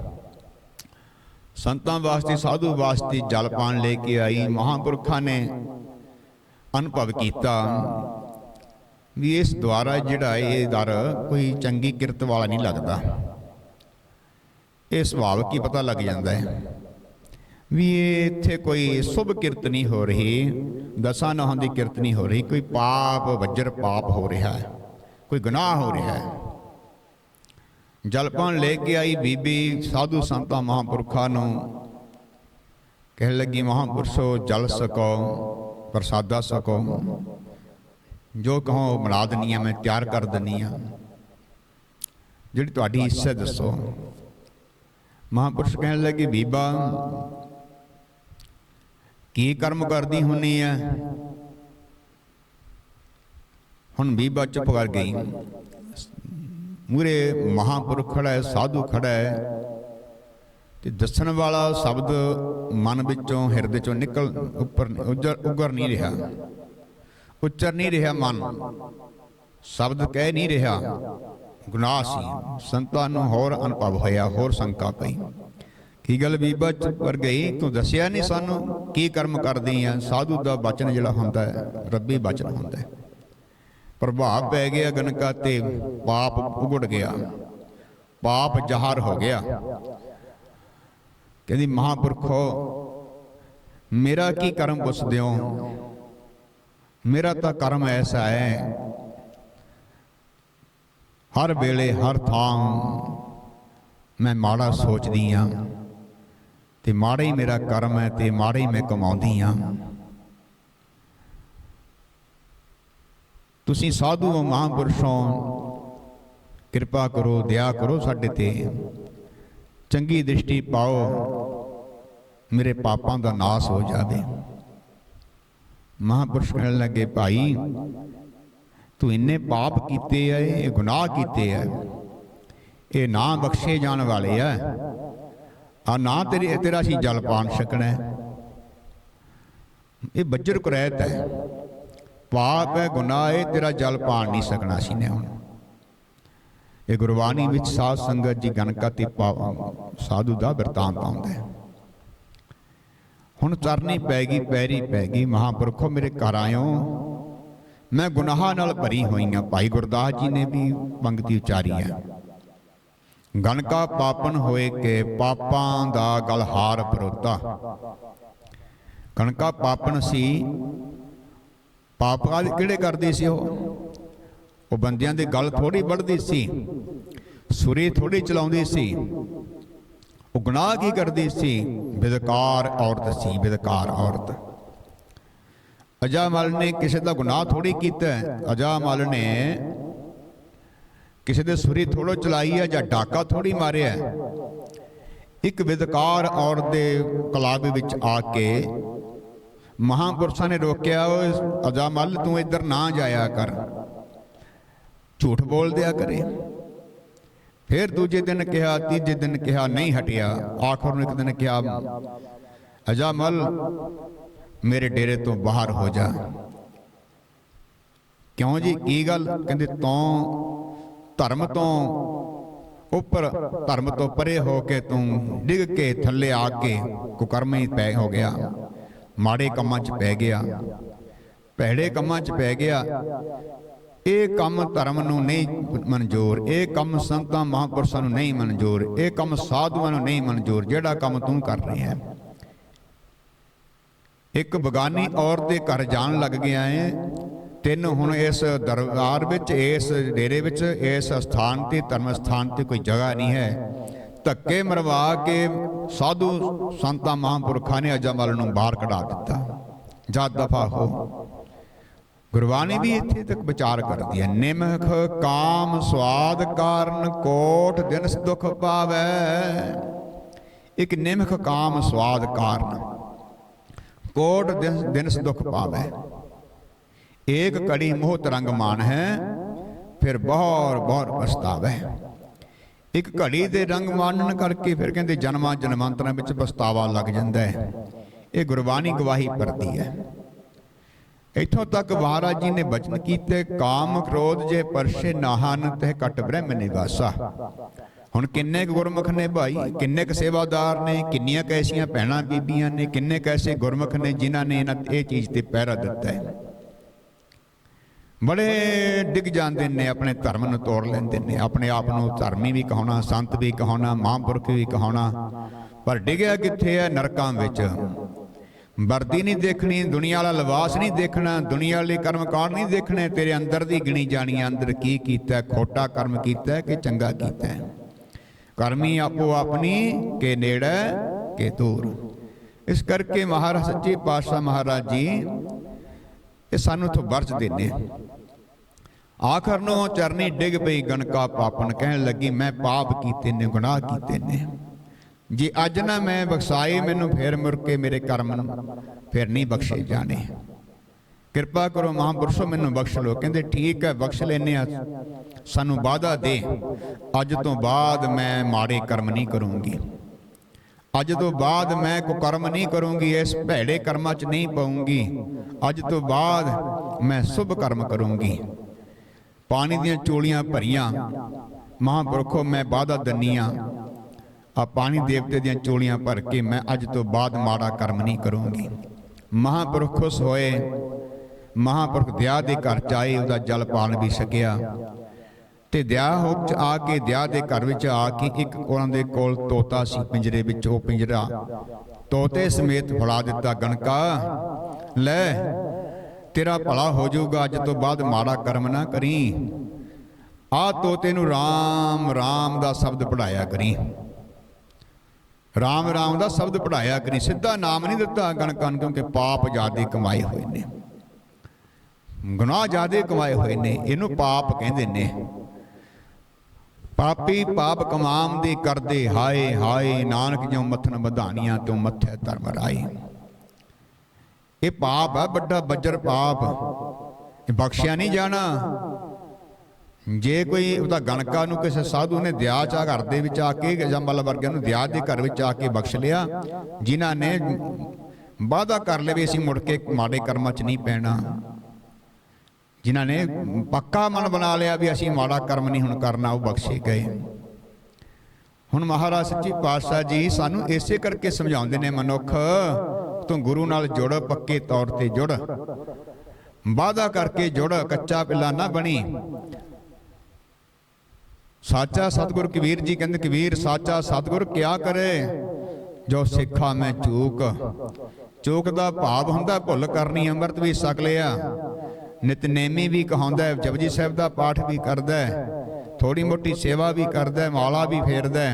ਸੰਤਾਂ ਵਾਸਤੇ, ਸਾਧੂ ਵਾਸਤੇ ਜਲ ਪਾਣ ਲੈ ਕੇ ਆਈ। ਮਹਾਪੁਰਖਾਂ ਨੇ ਅਨੁਭਵ ਕੀਤਾ। ਵੀ ਇਸ ਦੁਆਰਾ ਜਿਹੜਾ ਇਹ ਦਰ ਕੋਈ ਚੰਗੀ ਕਿਰਤ ਵਾਲਾ ਨਹੀਂ ਲੱਗਦਾ। ਇਹ ਸੁਭਾਵ ਕੀ ਪਤਾ ਲੱਗ ਜਾਂਦਾ ਹੈ? ਵੀ ਇਹ ਇੱਥੇ ਕੋਈ ਸੁਭ ਕਿਰਤ ਨਹੀਂ ਹੋ ਰਹੀ, ਦਸਾਂ ਨਹਾਂ ਦੀ ਕਿਰਤ ਨਹੀਂ ਹੋ ਰਹੀ, ਕੋਈ ਪਾਪ, ਵੱਜਰ ਪਾਪ ਹੋ ਰਿਹਾ ਹੈ, ਕੋਈ ਗੁਨਾਹ ਹੋ ਰਿਹਾ ਹੈ। ਜਲਪਾਨ ਲੈ ਕੇ ਆਈ ਬੀਬੀ ਸਾਧੂ ਸੰਤਾਂ ਮਹਾਂਪੁਰਖਾਂ ਨੂੰ। ਕਹਿਣ ਲੱਗੀ, ਮਹਾਂਪੁਰਸ਼ੋ, ਜਲ ਸਕੋ। ਪ੍ਰਸਾਦਾ ਸਕੋ। ਜੋ ਕਹੋ ਉਹ ਬਣਾ ਦਿੰਨੀ ਆ, ਮੈਂ ਤਿਆਰ ਕਰ ਦਿੰਨੀ ਆ। ਜਿਹੜੀ ਤੁਹਾਡੀ ਇੱਛਾ ਦੱਸੋ। ਮਹਾਂਪੁਰਸ਼ ਕਹਿਣ ਲੱਗੇ, ਬੀਬਾ, ਕੀ ਕਰਮ ਕਰਦੀ ਹੁੰਨੀ ਆ? ਹੁਣ ਬੀਬਾ ਚੁੱਪ ਕਰ ਗਈ। ਮੂਰੇ ਮਹਾਂਪੁਰਖ ਖੜਾ ਹੈ, ਸਾਧੂ ਖੜਾ ਹੈ। ਤੇ ਦੱਸਣ ਵਾਲਾ ਸ਼ਬਦ ਮਨ ਵਿੱਚੋਂ, ਹਿਰਦੇ ਚੋਂ ਨਿਕਲ ਉੱਪਰ ਉੱਜਰ ਉਗਰ ਨਹੀਂ ਰਿਹਾ। ਉੱਚਰ ਨਹੀਂ ਰਿਹਾ ਮਨ। ਸ਼ਬਦ ਕਹਿ ਨਹੀਂ ਰਿਹਾ। ਗੁਨਾਹ ਸੀ ਸੰਤਾਂ ਨੂੰ ਹੋਰ ਅਨੁਭਵ ਹੋਇਆ, ਹੋਰ ਸ਼ੰਕਾ ਪਈ। ਕੀ ਗੱਲ ਬੀਬਾ ਚੁੱਪ ਕਰ ਗਈ ਤੂੰ ਦੱਸਿਆ ਨਹੀਂ ਸਾਨੂੰ ਕੀ ਕਰਮ ਕਰਦੀ ਆ? ਸਾਧੂ ਦਾ ਬਚਨ ਜਿਹੜਾ ਹੁੰਦਾ ਹੈ, ਰੱਬੀ ਬਚਨ ਹੁੰਦਾ ਹੈ। ਪ੍ਰਭਾਵ ਪੈ ਗਿਆ ਗਨਕਾ ਤੇ, ਪਾਪ ਉਗੜ ਗਿਆ। ਪਾਪ ਜ਼ਹਰ ਹੋ ਗਿਆ। ਕਹਿੰਦੀ, ਮਹਾਪੁਰਖੋ, ਮੇਰਾ ਕੀ ਕਰਮ ਪੁੱਛਦੇ ਹੋ? ਮੇਰਾ ਤਾਂ ਕਰਮ ਐਸਾ ਹੈ, ਹਰ ਵੇਲੇ, ਹਰ ਥਾਂ ਮੈਂ ਮਾੜਾ ਸੋਚਦੀ ਆ ਤੇ ਮਾੜਾ ਹੀ ਮੇਰਾ ਕਰਮ ਹੈ ਤੇ ਮਾੜਾ ਹੀ ਮੈਂ ਕਮਾਉਂਦੀ ਆ ਤੁਸੀਂ ਸਾਧੂ ਹੋ, ਮਹਾਂਪੁਰਸ਼ੋਂ ਕਿਰਪਾ ਕਰੋ, ਦਇਆ ਕਰੋ ਸਾਡੇ ਤੇ। ਚੰਗੀ ਦ੍ਰਿਸ਼ਟੀ ਪਾਓ, ਮੇਰੇ ਪਾਪਾਂ ਦਾ ਨਾਸ ਹੋ ਜਾਵੇ। ਮਹਾਂਪੁਰਸ਼ ਕਹਿਣ ਲੱਗੇ, ਭਾਈ, ਤੂੰ ਇੰਨੇ ਪਾਪ ਕੀਤੇ ਐ, ਇਹ ਗੁਨਾਹ ਕੀਤੇ ਐ। ਇਹ ਨਾ ਬਖਸ਼ੇ ਜਾਣ ਵਾਲੇ ਐ। ਆ ਨਾ ਤੇਰੇ, ਤੇਰਾ ਸੀ ਜਲ ਪਾਣ ਛਕਣਾ ਇਹ ਬੱਜਰ ਕੁਰੈਤ ਹੈ ਪਾਪ ਹੈ ਗੁਨਾਹ ਹੈ ਤੇਰਾ ਜਲ ਪਾਣ ਨਹੀਂ ਸਕਣਾ ਸੀ ਨੇ ਹੁਣ। ਇਹ ਗੁਰਬਾਣੀ ਵਿੱਚ ਸਾਧ ਸੰਗਤ ਜੀ ਗਨਕਾ ਤੇ ਪਾ- ਸਾਧੂ ਦਾ ਵਰਤਾਂਤ ਆਉਂਦਾ ਹੈ। ਹੁਣ ਚਰਨੀ ਪੈ ਗਈ, ਪੈਰੀ ਪੈ ਗਈ, ਮਹਾਂਪੁਰਖੋ ਮੇਰੇ ਘਰ ਆਇਓ। ਮੈਂ ਗੁਨਾਹਾਂ ਨਾਲ ਭਰੀ ਹੋਈ ਹਾਂ। ਭਾਈ ਗੁਰਦਾਸ ਜੀ ਨੇ ਵੀ ਪੰਕਤੀ ਉਚਾਰੀ ਹੈ। ਗਨਕਾ ਪਾਪਨ ਹੋਏ ਕੇ ਪਾਪਾਂ ਦਾ ਗਲਹਾਰ ਪਰੋਤਾ। ਕਣਕਾ ਪਾਪਣ ਸੀ। ਪਾਪ ਕਾਲ ਕਿਹੜੇ ਕਰਦੇ ਸੀ ਉਹ? ਉਹ ਬੰਦਿਆਂ ਦੀ ਗੱਲ ਥੋੜੀ ਵੱਢਦੀ ਸੀ। ਸੁਰੀ ਥੋੜੀ ਚਲਾਉਂਦੀ ਸੀ। ਉਹ ਗੁਨਾਹ ਕੀ ਕਰਦੀ ਸੀ? ਬੇਦਕਾਰ ਔਰਤ ਸੀ ਬਿਦਕਾਰ ਔਰਤ। ਅਜਾਮਲ ਨੇ ਕਿਸੇ ਦਾ ਗੁਨਾਹ ਥੋੜੀ ਕੀਤਾ। ਅਜਾਮਲ ਨੇ ਕਿਸੇ ਦੇ ਸੁਰੀ ਥੋੜੋ ਚਲਾਈ ਹੈ ਜਾਂ ਡਾਕਾ ਥੋੜੀ ਮਾਰਿਆ। ਇੱਕ ਵਿਦਕਾਰ ਔਰਤ ਦੇ ਕਲਾਬ ਵਿੱਚ ਆ ਕੇ ਮਹਾਂਪੁਰਸ਼ਾਂ ਨੇ ਰੋਕਿਆ, ਓਏ ਅਜਾਮਲ ਤੂੰ ਇੱਧਰ ਨਾ ਜਾਇਆ ਕਰ। ਝੂਠ ਬੋਲ ਦਿਆ ਕਰੇ। ਫਿਰ ਦੂਜੇ ਦਿਨ ਕਿਹਾ, ਤੀਜੇ ਦਿਨ ਕਿਹਾ, ਨਹੀਂ ਹਟਿਆ। ਆਖਰ ਨੂੰ ਇੱਕ ਦਿਨ ਕਿਹਾ ਅਜਾਮਲ ਮੇਰੇ ਡੇਰੇ ਤੋਂ ਬਾਹਰ ਹੋ ਜਾ। ਕਿਉਂ ਜੀ? ਕੀ ਗੱਲ? ਕਹਿੰਦੇ, ਤੂੰ ਧਰਮ ਤੋਂ ਉੱਪਰ, ਧਰਮ ਤੋਂ ਪਰੇ ਹੋ ਕੇ ਤੂੰ ਡਿੱਗ ਕੇ ਥੱਲੇ ਆ ਕੇ ਕੁਕਰਮੀ ਪੈ ਹੋ ਗਿਆ। ਮਾੜੇ ਕੰਮਾਂ 'ਚ ਪੈ ਗਿਆ। ਭੈੜੇ ਕੰਮਾਂ 'ਚ ਪੈ ਗਿਆ। ਇਹ ਕੰਮ ਧਰਮ ਨੂੰ ਨਹੀਂ ਮਨਜ਼ੂਰ, ਇਹ ਕੰਮ ਸੰਤਾਂ ਮਹਾਂਪੁਰਸ਼ਾਂ ਨੂੰ ਨਹੀਂ ਮਨਜ਼ੂਰ, ਇਹ ਕੰਮ ਸਾਧੂਆਂ ਨੂੰ ਨਹੀਂ ਮਨਜ਼ੂਰ, ਜਿਹੜਾ ਕੰਮ ਤੂੰ ਕਰ ਰਿਹਾ ਹੈ। ਇੱਕ ਬਗਾਨੀ ਔਰਤ ਦੇ ਘਰ ਜਾਣ ਲੱਗ ਗਿਆ ਹੈ ਤਿੰਨ ਹੁਣ ਇਸ ਦਰਬਾਰ ਵਿੱਚ, ਇਸ ਡੇਰੇ ਵਿੱਚ, ਇਸ ਸਥਾਨ ਤੇ ਧਰਮ ਸਥਾਨ ਤੇ ਕੋਈ ਜਗ੍ਹਾ ਨਹੀਂ ਹੈ। ਧੱਕੇ ਮਰਵਾ ਕੇ ਸਾਧੂ ਸੰਤਾਂ ਮਹਾਂਪੁਰਖਾਂ ਨੇ ਅਜਮਲ ਨੂੰ ਬਾਹਰ ਕਢਾ ਦਿੱਤਾ। ਜਦ ਦਫਾ ਹੋ ਗੁਰਬਾਣੀ ਵੀ ਇੱਥੇ ਤੱਕ ਵਿਚਾਰ ਕਰਦੀ ਹੈ, ਨਿਮਖ ਕਾਮ ਸਵਾਦ ਕਾਰਨ ਕੋਟ ਦਿਨ ਦੁਖ ਪਾਵੈ। ਇੱਕ ਨਿਮਖ ਕਾਮ ਸਵਾਦ ਕਾਰਨ ਕੋਟ ਦਿਨ ਦਿਨ ਦੁਖ ਪਾਵੈ। ਏਕ ਕੜੀ ਮੋਹ ਤਰੰਗ ਮਾਨ ਹੈ, ਫਿਰ ਬਹੁਰ ਬਹੁਰ ਪਛਤਾਵੈ। ਇੱਕ ਘੜੀ ਦੇ ਰੰਗ ਮਾਨਣ ਕਰਕੇ ਫਿਰ ਕਹਿੰਦੇ ਜਨਮਾਂ ਜਨਮਾਂਤਰਾਂ ਵਿੱਚ ਪਛਤਾਵਾ ਲੱਗ ਜਾਂਦਾ ਹੈ। ਇਹ ਗੁਰਬਾਣੀ ਗਵਾਹੀ ਭਰਦੀ ਹੈ। ਇੱਥੋਂ ਤੱਕ ਮਹਾਰਾਜ ਜੀ ਨੇ ਬਚਨ ਕੀਤੇ, ਕਾਮ ਕ੍ਰੋਧ ਜੇ ਪਰਸ਼ੇ ਨਾਹਨ, ਤਹਿ ਕਟ ਬ੍ਰਹਮ ਨਿਵਾਸਾ। ਹੁਣ ਕਿੰਨੇ ਕੁ ਗੁਰਮੁਖ ਨੇ ਭਾਈ? ਕਿੰਨੇ ਕੁ ਸੇਵਾਦਾਰ ਨੇ? ਕਿੰਨੀਆਂ ਕੈਸੀਆਂ ਭੈਣਾਂ ਬੀਬੀਆਂ ਨੇ? ਕਿੰਨੇ ਕੈਸੇ ਗੁਰਮੁਖ ਨੇ ਜਿਨ੍ਹਾਂ ਨੇ ਇਹਨਾਂ ਇਹ ਚੀਜ਼ ਤੇ ਪਹਿਰਾ ਦਿੱਤਾ ਹੈ? ਬੜੇ ਡਿੱਗ ਜਾਂਦੇ ਨੇ, ਆਪਣੇ ਧਰਮ ਨੂੰ ਤੋੜ ਲੈਂਦੇ ਨੇ, ਆਪਣੇ ਆਪ ਨੂੰ ਧਰਮੀ ਵੀ ਕਹਾਉਣਾ, ਸੰਤ ਵੀ ਕਹਾਉਣਾ, ਮਹਾਂਪੁਰਖ ਵੀ ਕਹਾਉਣਾ। ਪਰ ਡਿੱਗਿਆ ਕਿੱਥੇ ਹੈ? ਨਰਕਾਂ ਵਿੱਚ। ਵਰਦੀ ਨਹੀਂ ਦੇਖਣੀ, ਦੁਨੀਆ ਵਾਲਾ ਲਿਬਾਸ ਨਹੀਂ ਦੇਖਣਾ, ਦੁਨੀਆ ਵਾਲੇ ਕਰਮ ਕਾਂਡ ਨਹੀਂ ਦੇਖਣੇ, ਤੇਰੇ ਅੰਦਰ ਦੀ ਗਿਣੀ ਜਾਣੀ ਅੰਦਰ ਕੀ ਕੀਤਾ ਖੋਟਾ ਕਰਮ ਕੀਤਾ ਕਿ ਚੰਗਾ ਕੀਤਾ ਕਰਮੀ ਆਪੋ ਆਪਣੀ, ਕੇ ਨੇੜੇ, ਕੇ ਦੂਰ। ਇਸ ਕਰਕੇ ਮਹਾਰਾਜ, ਸੱਚੇ ਪਾਤਸ਼ਾਹ ਮਹਾਰਾਜ ਜੀ, ਇਹ ਸਾਨੂੰ ਤੋਂ ਵਰਜ ਦਿੰਦੇ ਆਖਰ ਨੂੰ ਉਹ ਚਰਨੀ ਡਿੱਗ ਪਈ, ਗਣਕਾ ਪਾਪਨ ਕਹਿਣ ਲੱਗੀ, ਮੈਂ ਪਾਪ ਕੀਤੇ ਨੇ ਗੁਨਾਹ ਕੀਤੇ ਨੇ। ਜੇ ਅੱਜ ਨਾ ਮੈਂ ਬਖਸ਼ਾਏ, ਮੈਨੂੰ ਫੇਰ ਮੁੜ ਕੇ ਮੇਰੇ ਕਰਮ ਨੂੰ ਫਿਰ ਨਹੀਂ ਬਖਸ਼ੇ ਜਾਣੇ। ਕਿਰਪਾ ਕਰੋ ਮਹਾਂਪੁਰਸ਼ੋ, ਮੈਨੂੰ ਬਖਸ਼ ਲਓ। ਕਹਿੰਦੇ, ਠੀਕ ਹੈ, ਬਖਸ਼ ਲੈਨੇ ਆ ਸਾਨੂੰ ਵਾਅਦਾ ਦੇ। ਅੱਜ ਤੋਂ ਬਾਅਦ ਮੈਂ ਮਾੜੇ ਕਰਮ ਨਹੀਂ ਕਰੂੰਗੀ। ਅੱਜ ਤੋਂ ਬਾਅਦ ਮੈਂ ਕੋ ਕਰਮ ਨਹੀਂ ਕਰੂੰਗੀ, ਇਸ ਭੈੜੇ ਕਰਮਾਂ 'ਚ ਨਹੀਂ ਪਾਉਂਗੀ ਅੱਜ ਤੋਂ ਬਾਅਦ ਮੈਂ ਸ਼ੁਭ ਕਰਮ ਕਰੂੰਗੀ। ਪਾਣੀ ਦੀਆਂ ਚੋਲੀਆਂ ਭਰੀਆਂ। ਮਹਾਂਪੁਰਖੋ, ਮੈਂ ਵਾਅਦਾ ਦੰਨੀਆਂ ਆ ਪਾਣੀ ਦੇਵਤੇ ਦੀਆਂ ਚੋਲੀਆਂ ਭਰ ਕੇ ਮੈਂ ਅੱਜ ਤੋਂ ਬਾਅਦ ਮਾੜਾ ਕਰਮ ਨਹੀਂ ਕਰੂੰਗੀ। ਮਹਾਂਪੁਰਖ ਖੁਸ਼ ਹੋਏ। ਮਹਾਂਪੁਰਖ ਦਿਆ ਦੇ ਘਰ ਚ ਆਏ, ਉਹਦਾ ਜਲ ਪਾਣ ਵੀ ਛਕਿਆ। ਤੇ ਦਿਆ ਹੋਕ ਚ ਆ ਕੇ, ਦਿਆ ਦੇ ਘਰ ਵਿੱਚ ਆ ਕੇ ਇੱਕ ਉਹਨਾਂ ਦੇ ਕੋਲ ਤੋਤਾ ਸੀ ਪਿੰਜਰੇ ਵਿੱਚ, ਉਹ ਪਿੰਜਰਾ। ਤੋਤੇ ਸਮੇਤ ਫੜਾ ਦਿੱਤਾ, ਗਣਕਾ, ਲੈ, ਤੇਰਾ ਭਲਾ ਹੋ ਜਾਊਗਾ, ਅੱਜ ਤੋਂ ਬਾਅਦ ਮਾੜਾ ਕਰਮ ਨਾ ਕਰੀ। ਆ ਤੋਤੇ ਨੂੰ RAM RAM ਦਾ ਸ਼ਬਦ ਪੜਾਇਆ ਕਰੀ। ਰਾਮ ਰਾਮ ਦਾ ਸ਼ਬਦ ਪੜਾਇਆ ਕਰੀ, ਸਿੱਧਾ ਨਾਮ ਨਹੀਂ ਦਿੱਤਾ ਗਣਕਾਂ ਨੂੰ ਕਿਉਂਕਿ ਪਾਪ ਜ਼ਿਆਦੇ ਕਮਾਏ ਹੋਏ ਨੇ। ਗੁਨਾਹ ਜ਼ਿਆਦੇ ਕਮਾਏ ਹੋਏ ਨੇ, ਇਹਨੂੰ ਪਾਪ ਕਹਿੰਦੇ ਨੇ। ਪਾਪੀ ਪਾਪ ਕਮਾਮ ਦੇ ਕਰਦੇ, ਹਾਏ ਹਾਏ, ਨਾਨਕ ਜਿਉ ਮੱਥਨ ਵਧਾਨੀਆਂ ਤਿਉ ਮੱਥੇ ਧਰਮ ਰਾਏ। ਇਹ ਪਾਪ ਆ, ਵੱਡਾ ਬੱਜਰ ਪਾਪ। ਇਹ ਬਖਸ਼ਿਆ ਨਹੀਂ ਜਾਣਾ। ਜੇ ਕੋਈ ਉਹਦਾ ਗਣਕਾ ਨੂੰ ਕਿਸੇ ਸਾਧੂ ਨੇ ਦਿਆ ਚਾ ਘਰ ਦੇ ਵਿੱਚ ਆ ਕੇ ਜੰਬਲ ਵਰਗਿਆਂ ਨੂੰ ਦਿਆ ਦੇ ਘਰ ਵਿੱਚ ਆ ਕੇ ਬਖਸ਼ ਲਿਆ, ਜਿਨ੍ਹਾਂ ਨੇ ਵਾਅਦਾ ਕਰ ਲਵੇ ਅਸੀਂ ਮੁੜ ਕੇ ਮਾੜੇ ਕਰਮਾਂ 'ਚ ਨਹੀਂ ਪੈਣਾ। ਜਿਨ੍ਹਾਂ ਨੇ ਪੱਕਾ ਮਨ ਬਣਾ ਲਿਆ ਵੀ ਅਸੀਂ ਮਾੜਾ ਕਰਮ ਨਹੀਂ ਹੁਣ ਕਰਨਾ, ਉਹ ਬਖਸ਼ੇ ਗਏ। ਹੁਣ ਮਹਾਰਾਜ ਸੱਚੀ ਪਾਤਸ਼ਾਹ ਜੀ ਸਾਨੂੰ ਇਸੇ ਕਰਕੇ ਸਮਝਾਉਂਦੇ ਨੇ, ਮਨੁੱਖ, ਤੂੰ ਗੁਰੂ ਨਾਲ ਜੁੜ, ਪੱਕੇ ਤੌਰ ਤੇ ਜੁੜ। ਵਾਅਦਾ ਕਰਕੇ ਜੁੜ, ਕੱਚਾ ਪਿੱਲਾ ਨਾ ਬਣੀ। ਸਾਚਾ ਸਤਿਗੁਰ ਕਬੀਰ ਜੀ ਕਹਿੰਦੇ ਕਬੀਰ ਸਾਚਾ ਸਤਿਗੁਰ ਕਿਆ ਕਰੇ? ਜੋ ਸਿੱਖਾ ਮੈਂ ਚੂਕ ਚੂਕ ਦਾ ਭਾਵ ਹੁੰਦਾ ਭੁੱਲ ਕਰਨੀ ਅੰਮ੍ਰਿਤ ਵੀ ਛਕ ਲਿਆ। ਨਿਤਨੇਮੀ ਵੀ ਕਹਾਉਂਦਾ ਹੈ, ਜਪਜੀ ਸਾਹਿਬ ਦਾ ਪਾਠ ਵੀ ਕਰਦਾ ਥੋੜੀ ਮੋਟੀ ਸੇਵਾ ਵੀ ਕਰਦਾ ਮਾਲਾ ਵੀ ਫੇਰਦਾ।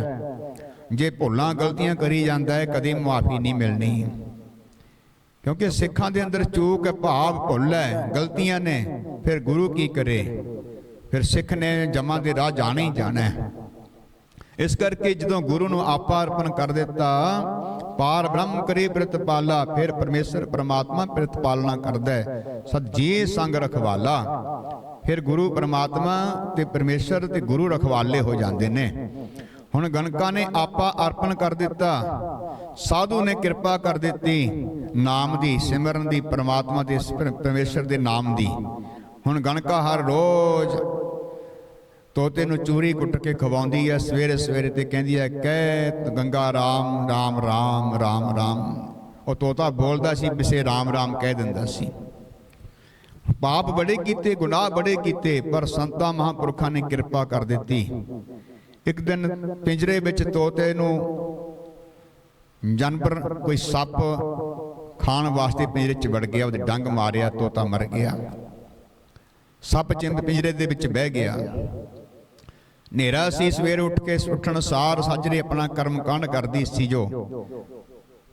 ਜੇ ਭੁੱਲਾਂ ਗਲਤੀਆਂ ਕਰੀ ਜਾਂਦਾ ਹੈ ਕਦੇ ਮਾਫੀ ਨਹੀਂ ਮਿਲਣੀ। ਕਿਉਂਕਿ ਸਿੱਖਾਂ ਦੇ ਅੰਦਰ ਚੂਕ ਹੈ ਭਾਵ ਭੁੱਲ ਹੈ ਗਲਤੀਆਂ ਨੇ ਫਿਰ ਗੁਰੂ ਕੀ ਕਰੇ? ਫਿਰ ਸਿੱਖ ਨੇ ਜਮਾਂ ਦੇ ਰਾਹ ਜਾਣਾ ਹੀ ਜਾਣਾ ਹੈ। ਇਸ ਕਰਕੇ ਜਦੋਂ ਗੁਰੂ ਨੂੰ ਆਪਾ ਅਰਪਣ ਕਰ ਦਿੱਤਾ, ਪਾਰ ਬ੍ਰਹਮ ਕਰੇ ਪ੍ਰਤਪਾਲਾ ਫਿਰ ਪਰਮੇਸ਼ਰ ਪ੍ਰਮਾਤਮਾ ਪ੍ਰਤਪਾਲਨਾ ਕਰਦਾ ਹੈ। ਸੱਜੀ ਸੰਗ ਰਖਵਾਲਾ। ਫਿਰ ਗੁਰੂ ਪ੍ਰਮਾਤਮਾ ਤੇ ਪਰਮੇਸ਼ਰ ਤੇ ਗੁਰੂ ਰਖਵਾਲੇ ਹੋ ਜਾਂਦੇ ਨੇ। ਹੁਣ ਗਣਕਾਂ ਨੇ ਆਪਾ ਅਰਪਣ ਕਰ ਦਿੱਤਾ। ਸਾਧੂ ਨੇ ਕਿਰਪਾ ਕਰ ਦਿੱਤੀ ਨਾਮ ਦੀ, ਸਿਮਰਨ ਦੀ, ਪ੍ਰਮਾਤਮਾ ਦੇ ਪਰਮੇਸ਼ਰ ਦੇ ਨਾਮ ਦੀ। ਹੁਣ ਗਣਕਾ ਹਰ ਰੋਜ਼ ਤੋਤੇ ਨੂੰ ਚੂਰੀ ਕੁੱਟ ਕੇ ਖਵਾਉਂਦੀ ਹੈ, ਸਵੇਰੇ ਸਵੇਰੇ ਤੇ ਕਹਿੰਦੀ ਹੈ ਕਹਿ ਗੰਗਾ ਰਾਮ ਰਾਮ ਰਾਮ ਰਾਮ ਰਾਮ। ਉਹ ਤੋਤਾ ਬੋਲਦਾ ਸੀ ਬਿਸੇ ਰਾਮ ਰਾਮ ਕਹਿ ਦਿੰਦਾ ਸੀ। ਪਾਪ ਬੜੇ ਕੀਤੇ, ਗੁਨਾਹ ਬੜੇ ਕੀਤੇ, ਪਰ ਸੰਤਾਂ ਮਹਾਂਪੁਰਖਾਂ ਨੇ ਕਿਰਪਾ ਕਰ ਦਿੱਤੀ। ਇੱਕ ਦਿਨ ਪਿੰਜਰੇ ਵਿੱਚ ਤੋਤੇ ਨੂੰ ਜਾਨਵਰ, ਕੋਈ ਸੱਪ ਖਾਣ ਵਾਸਤੇ ਪਿੰਜਰੇ 'ਚ ਵੜ ਗਿਆ, ਉਹਦੇ ਡੰਗ ਮਾਰਿਆ, ਤੋਤਾ ਮਰ ਗਿਆ। ਸੱਪ ਚਿੰਦ ਪਿੰਜਰੇ ਦੇ ਵਿੱਚ ਬਹਿ ਗਿਆ। ਹਨੇਰਾ ਸੀ, ਸਵੇਰ ਉੱਠ ਕੇ ਉੱਠਣ ਸਾਰ ਸੱਜਰੇ ਆਪਣਾ ਕਰਮ ਕਾਂਡ ਕਰਦੀ ਸੀ ਜੋ।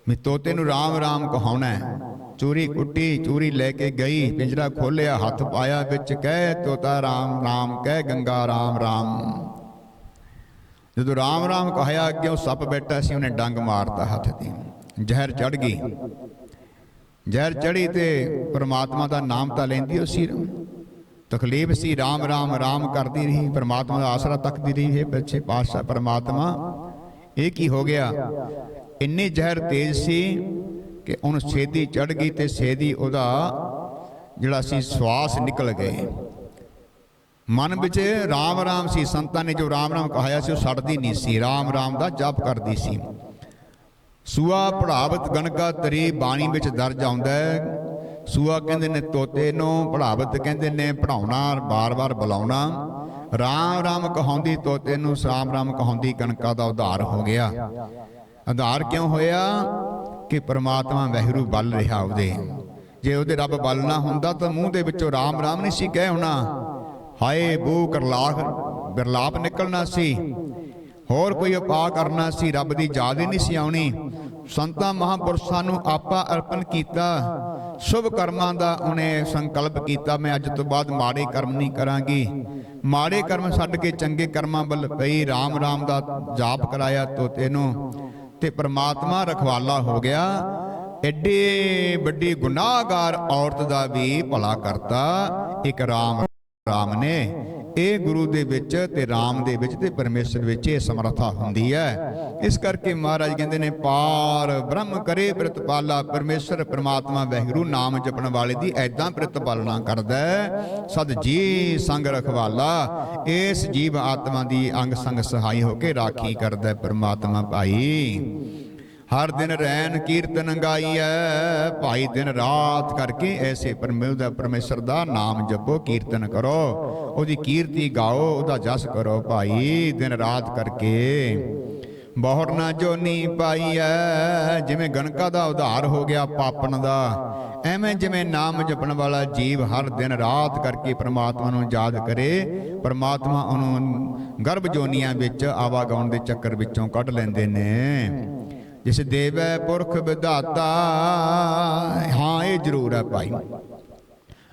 ਮੈਂ ਤੋਤੇ ਨੂੰ ਰਾਮ ਰਾਮ ਕਹਾਉਣਾ ਚੂਰੀ ਕੁੱਟੀ, ਚੂਰੀ ਲੈ ਕੇ ਗਈ, ਪਿੰਜਰਾ ਖੋਲਿਆ ਹੱਥ ਪਾਇਆ, ਵਿੱਚ ਕਹਿ, ਤੋਤਾ ਰਾਮ ਰਾਮ ਕਹਿ, ਗੰਗਾ ਰਾਮ ਰਾਮ। ਜਦੋਂ ਰਾਮ ਰਾਮ ਕਹਾਇਆ, ਅੱਗੇ ਉਹ ਸੱਪ ਬੈਠਾ ਸੀ, ਉਹਨੇ ਡੰਗ ਮਾਰਤਾ ਹੱਥ ਦੀ। ਜ਼ਹਿਰ ਚੜ ਗਈ। ਜ਼ਹਿਰ ਚੜੀ ਤੇ ਪ੍ਰਮਾਤਮਾ ਦਾ ਨਾਮ ਤਾਂ ਲੈਂਦੀ ਉਹ ਸੀ ਤਕਲੀਫ ਸੀ, ਰਾਮ ਰਾਮ ਰਾਮ ਕਰਦੀ ਰਹੀ, ਪਰਮਾਤਮਾ ਦਾ ਆਸਰਾ ਤੱਕਦੀ ਰਹੀ, ਹੈ ਬੱਚੇ ਪਾਤਸ਼ਾਹ ਪਰਮਾਤਮਾ, ਇਹ ਕੀ ਹੋ ਗਿਆ? ਇੰਨੀ ਜ਼ਹਿਰ ਤੇਜ਼ ਸੀ ਕਿ ਉਹਨੂੰ ਛੇਦੀ ਚੜ ਗਈ ਤੇ ਛੇਦੀ ਉਹਦਾ ਜਿਹੜਾ ਸੀ ਸਵਾਸ ਨਿਕਲ ਗਏ। ਮਨ ਵਿੱਚ ਰਾਮ ਰਾਮ ਸੀ, ਸੰਤਾਂ ਨੇ ਜੋ ਰਾਮ ਰਾਮ ਕਹਾਇਆ ਸੀ, ਉਹ ਛੱਡਦੀ ਨਹੀਂ ਸੀ, ਰਾਮ ਰਾਮ ਦਾ ਜਪ ਕਰਦੀ ਸੀ। ਸੂਆ, ਪੜਾਵਤ ਗਣਕਾ ਤਰੀ ਬਾਣੀ ਵਿੱਚ ਦਰਜ ਆਉਂਦਾ ਹੈ ਸੂਆ ਕਹਿੰਦੇ ਨੇ ਤੋਤੇ ਨੂੰ ਪੜਾਵਤ ਕਹਿੰਦੇ ਨੇ ਪੜਾਉਣਾ ਬਾਰ-ਬਾਰ ਬੁਲਾਉਣਾ। ਰਾਮ ਰਾਮ ਕਹਾਉਂਦੀ ਤੋਤੇ ਨੂੰ, ਰਾਮ ਰਾਮ ਕਹਾਉਂਦੀ ਕਣਕਾਂ ਦਾ ਉਧਾਰ ਹੋ ਗਿਆ। ਉਧਾਰ ਕਿਉਂ ਹੋਇਆ? ਕਿ ਪ੍ਰਮਾਤਮਾ ਵਹਿਰੂ ਬਲ ਰਿਹਾ ਉਹਦੇ। ਜੇ ਉਹਦੇ ਰੱਬ ਬਲ ਨਾ ਹੁੰਦਾ ਤਾਂ ਮੂੰਹ ਦੇ ਵਿੱਚੋਂ ਰਾਮ ਰਾਮ ਨਹੀਂ ਸੀ ਕਹਿ ਹੋਣਾ। ਹਾਏ, ਬੂ ਕਰਲਾਖ, ਬਿਰਲਾਪ ਨਿਕਲਣਾ ਸੀ। ਹੋਰ ਕੋਈ ਉਪਾਅ ਕਰਨਾ ਸੀ, ਰੱਬ ਦੀ ਯਾਦ ਹੀ ਨਹੀਂ ਸੀ ਆਉਣੀ। ਸੰਤਾਂ ਮਹਾਂਪੁਰਸ਼ਾਂ ਨੂੰ ਆਪਾ ਅਰਪਣ ਕੀਤਾ। ਸ਼ੁਭ ਕਰਮਾਂ ਦਾ ਉਹਨੇ ਸੰਕਲਪ ਕੀਤਾ। ਮੈਂ ਅੱਜ ਤੋਂ ਬਾਅਦ ਮਾੜੇ ਕਰਮ ਨਹੀਂ ਕਰਾਂਗੀ। ਮਾੜੇ ਕਰਮ ਛੱਡ ਕੇ ਚੰਗੇ ਕਰਮਾਂ ਵੱਲ ਪਈ। RAM RAM ਦਾ ਜਾਪ ਕਰਾਇਆ ਤੋਤੇ ਨੂੰ ਤੇ ਪ੍ਰਮਾਤਮਾ ਰਖਵਾਲਾ ਹੋ ਗਿਆ। ਐਡੀ ਵੱਡੀ ਗੁਨਾਹਗਾਰ ਔਰਤ ਦਾ ਵੀ ਭਲਾ ਕਰਤਾ। ਇੱਕ RAM ਰਾਮ ਨੇ। ਇਹ ਗੁਰੂ ਦੇ ਵਿੱਚ ਤੇ ਰਾਮ ਦੇ ਵਿੱਚ ਤੇ ਪਰਮੇਸ਼ਰ ਵਿੱਚ ਇਹ ਸਮਰੱਥਾ ਹੁੰਦੀ ਹੈ। ਇਸ ਕਰਕੇ ਮਹਾਰਾਜ ਕਹਿੰਦੇ ਨੇ, ਪਾਰ ਬ੍ਰਹਮ ਕਰੇ ਪ੍ਰਤਪਾਲਾ ਪਰਮੇਸ਼ਰ ਪ੍ਰਮਾਤਮਾ ਵਹਿਗੁਰੂ ਨਾਮ ਜਪਣ ਵਾਲੇ ਦੀ ਐਦਾਂ ਪ੍ਰਤਪਾਲਣਾ ਕਰਦਾ ਹੈ। ਸਦ ਜੀ ਸੰਗ ਰਖਵਾਲਾ, ਇਸ ਜੀਵ ਆਤਮਾ ਦੀ ਅੰਗ ਸੰਗ ਸਹਾਈ ਹੋ ਕੇ ਰਾਖੀ ਕਰਦਾ ਪਰਮਾਤਮਾ ਭਾਈ। ਹਰ ਦਿਨ ਰਹਿਣ ਕੀਰਤਨ ਗਾਈਐ, ਭਾਈ ਦਿਨ ਰਾਤ ਕਰਕੇ ਐਸੇ ਪਰਮੇਸ਼ਰ ਦਾ ਪਰਮੇਸ਼ਰ ਦਾ ਨਾਮ ਜਪੋ, ਕੀਰਤਨ ਕਰੋ। ਉਹਦੀ ਕੀਰਤੀ ਗਾਓ, ਉਹਦਾ ਜਸ ਕਰੋ ਭਾਈ, ਦਿਨ ਰਾਤ ਕਰਕੇ। ਬਹੁਰ ਨਾ ਜੋਨੀ ਪਾਈਐ, ਜਿਵੇਂ ਗਣਕਾ ਦਾ ਉਧਾਰ ਹੋ ਗਿਆ ਪਾਪਣ ਦਾ। ਐਵੇਂ ਜਿਵੇਂ ਨਾਮ ਜਪਣ ਵਾਲਾ ਜੀਵ ਹਰ ਦਿਨ ਰਾਤ ਕਰਕੇ ਪ੍ਰਮਾਤਮਾ ਨੂੰ ਯਾਦ ਕਰੇ, ਪ੍ਰਮਾਤਮਾ ਉਹਨੂੰ ਗਰਭ ਜੋਨੀਆਂ ਵਿੱਚ ਆਵਾਗਾਉਣ ਦੇ ਚੱਕਰ ਵਿੱਚੋਂ ਕੱਢ ਲੈਂਦੇ ਨੇ। ਜਿਸ ਦੇਵੈ ਪੁਰਖ ਵਿਧਾਤਾ ਹਾਂ, ਇਹ ਜ਼ਰੂਰ ਹੈ ਭਾਈ।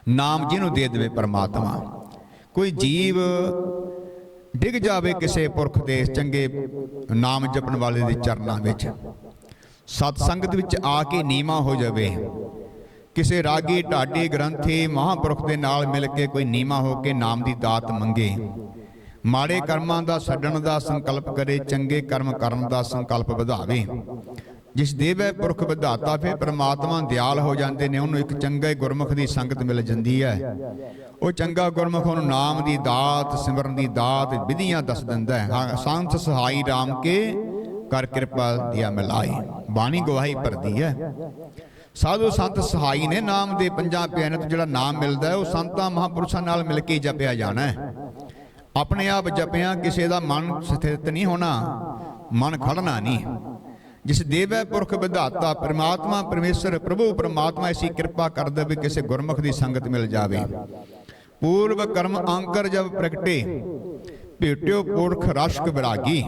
ਨਾਮ ਜਿਹਨੂੰ ਦੇ ਦੇਵੇ ਪਰਮਾਤਮਾ। ਕੋਈ ਜੀਵ ਡਿੱਗ ਜਾਵੇ ਕਿਸੇ ਪੁਰਖ ਦੇ ਚੰਗੇ ਨਾਮ ਜਪਣ ਵਾਲੇ ਦੇ ਚਰਨਾਂ ਵਿੱਚ ਸਤ ਸੰਗਤ ਵਿੱਚ ਆ ਕੇ ਨੀਵਾ ਹੋ ਜਾਵੇ। ਕਿਸੇ ਰਾਗੀ, ਢਾਡੀ, ਗ੍ਰੰਥੀ, ਮਹਾਂਪੁਰਖ ਦੇ ਨਾਲ ਮਿਲ ਕੇ ਕੋਈ ਨੀਵਾ ਹੋ ਕੇ ਨਾਮ ਦੀ ਦਾਤ ਮੰਗੇ। ਮਾੜੇ ਕਰਮਾਂ ਦਾ ਛੱਡਣ ਦਾ ਸੰਕਲਪ ਕਰੇ ਚੰਗੇ ਕਰਮ ਕਰਨ ਦਾ ਸੰਕਲਪ ਵਧਾਵੇ। ਜਿਸ ਦੇਵੈ ਪੁਰਖ ਵਿਧਾਤਾ ਫਿਰ ਪ੍ਰਮਾਤਮਾ ਦਿਆਲ ਹੋ ਜਾਂਦੇ ਨੇ ਉਹਨੂੰ ਇੱਕ ਚੰਗੇ ਗੁਰਮੁਖ ਦੀ ਸੰਗਤ ਮਿਲ ਜਾਂਦੀ ਹੈ। ਉਹ ਚੰਗਾ ਗੁਰਮੁਖ ਉਹਨੂੰ ਨਾਮ ਦੀ ਦਾਤ ਸਿਮਰਨ ਦੀ ਦਾਤ ਵਿਧੀਆਂ ਦੱਸ ਦਿੰਦਾ ਹੈ। ਹਾਂ, ਸੰਤ ਸਹਾਈ RAM ਕੇ ਕਰ ਕਿਰਪਾ ਦਿਆ ਮਿਲਾਈ ਬਾਣੀ ਗਵਾਹੀ ਭਰਦੀ ਹੈ। ਸਾਧੂ ਸੰਤ ਸਹਾਈ ਨੇ ਨਾਮ ਦੇ ਪੰਜਾਂ ਪਿਆਰਿਆਂ ਤੋਂ ਜਿਹੜਾ ਨਾਮ ਮਿਲਦਾ ਹੈ ਉਹ ਸੰਤਾਂ ਮਹਾਂਪੁਰਸ਼ਾਂ ਨਾਲ ਮਿਲ ਕੇ ਜਪਿਆ ਜਾਣਾ ਹੈ। ਆਪਣੇ ਆਪ ਜਪਿਆ, ਕਿਸੇ ਦਾ ਮਨ ਸਥਿਤ ਨਹੀਂ ਹੋਣਾ, ਮਨ ਖੜਨਾ ਨਹੀਂ। ਜਿਸ ਦੇਵੈ ਪੁਰਖ ਵਿਧਾਤਾ, ਪ੍ਰਮਾਤਮਾ, ਪਰਮੇਸ਼ਰ, ਪ੍ਰਭੂ ਪ੍ਰਮਾਤਮਾ ਐਸੀ ਕਿਰਪਾ ਕਰ ਦੇਵੇ, ਕਿਸੇ ਗੁਰਮੁਖ ਦੀ ਸੰਗਤ ਮਿਲ ਜਾਵੇ। ਪੂਰਵ ਕਰਮ ਅੰਕਰ ਜਬ ਪ੍ਰਗਟੇ, ਭੇਟਿਓ ਪੁਰਖ ਰਸ਼ਕ ਵਿਰਾਗੀ।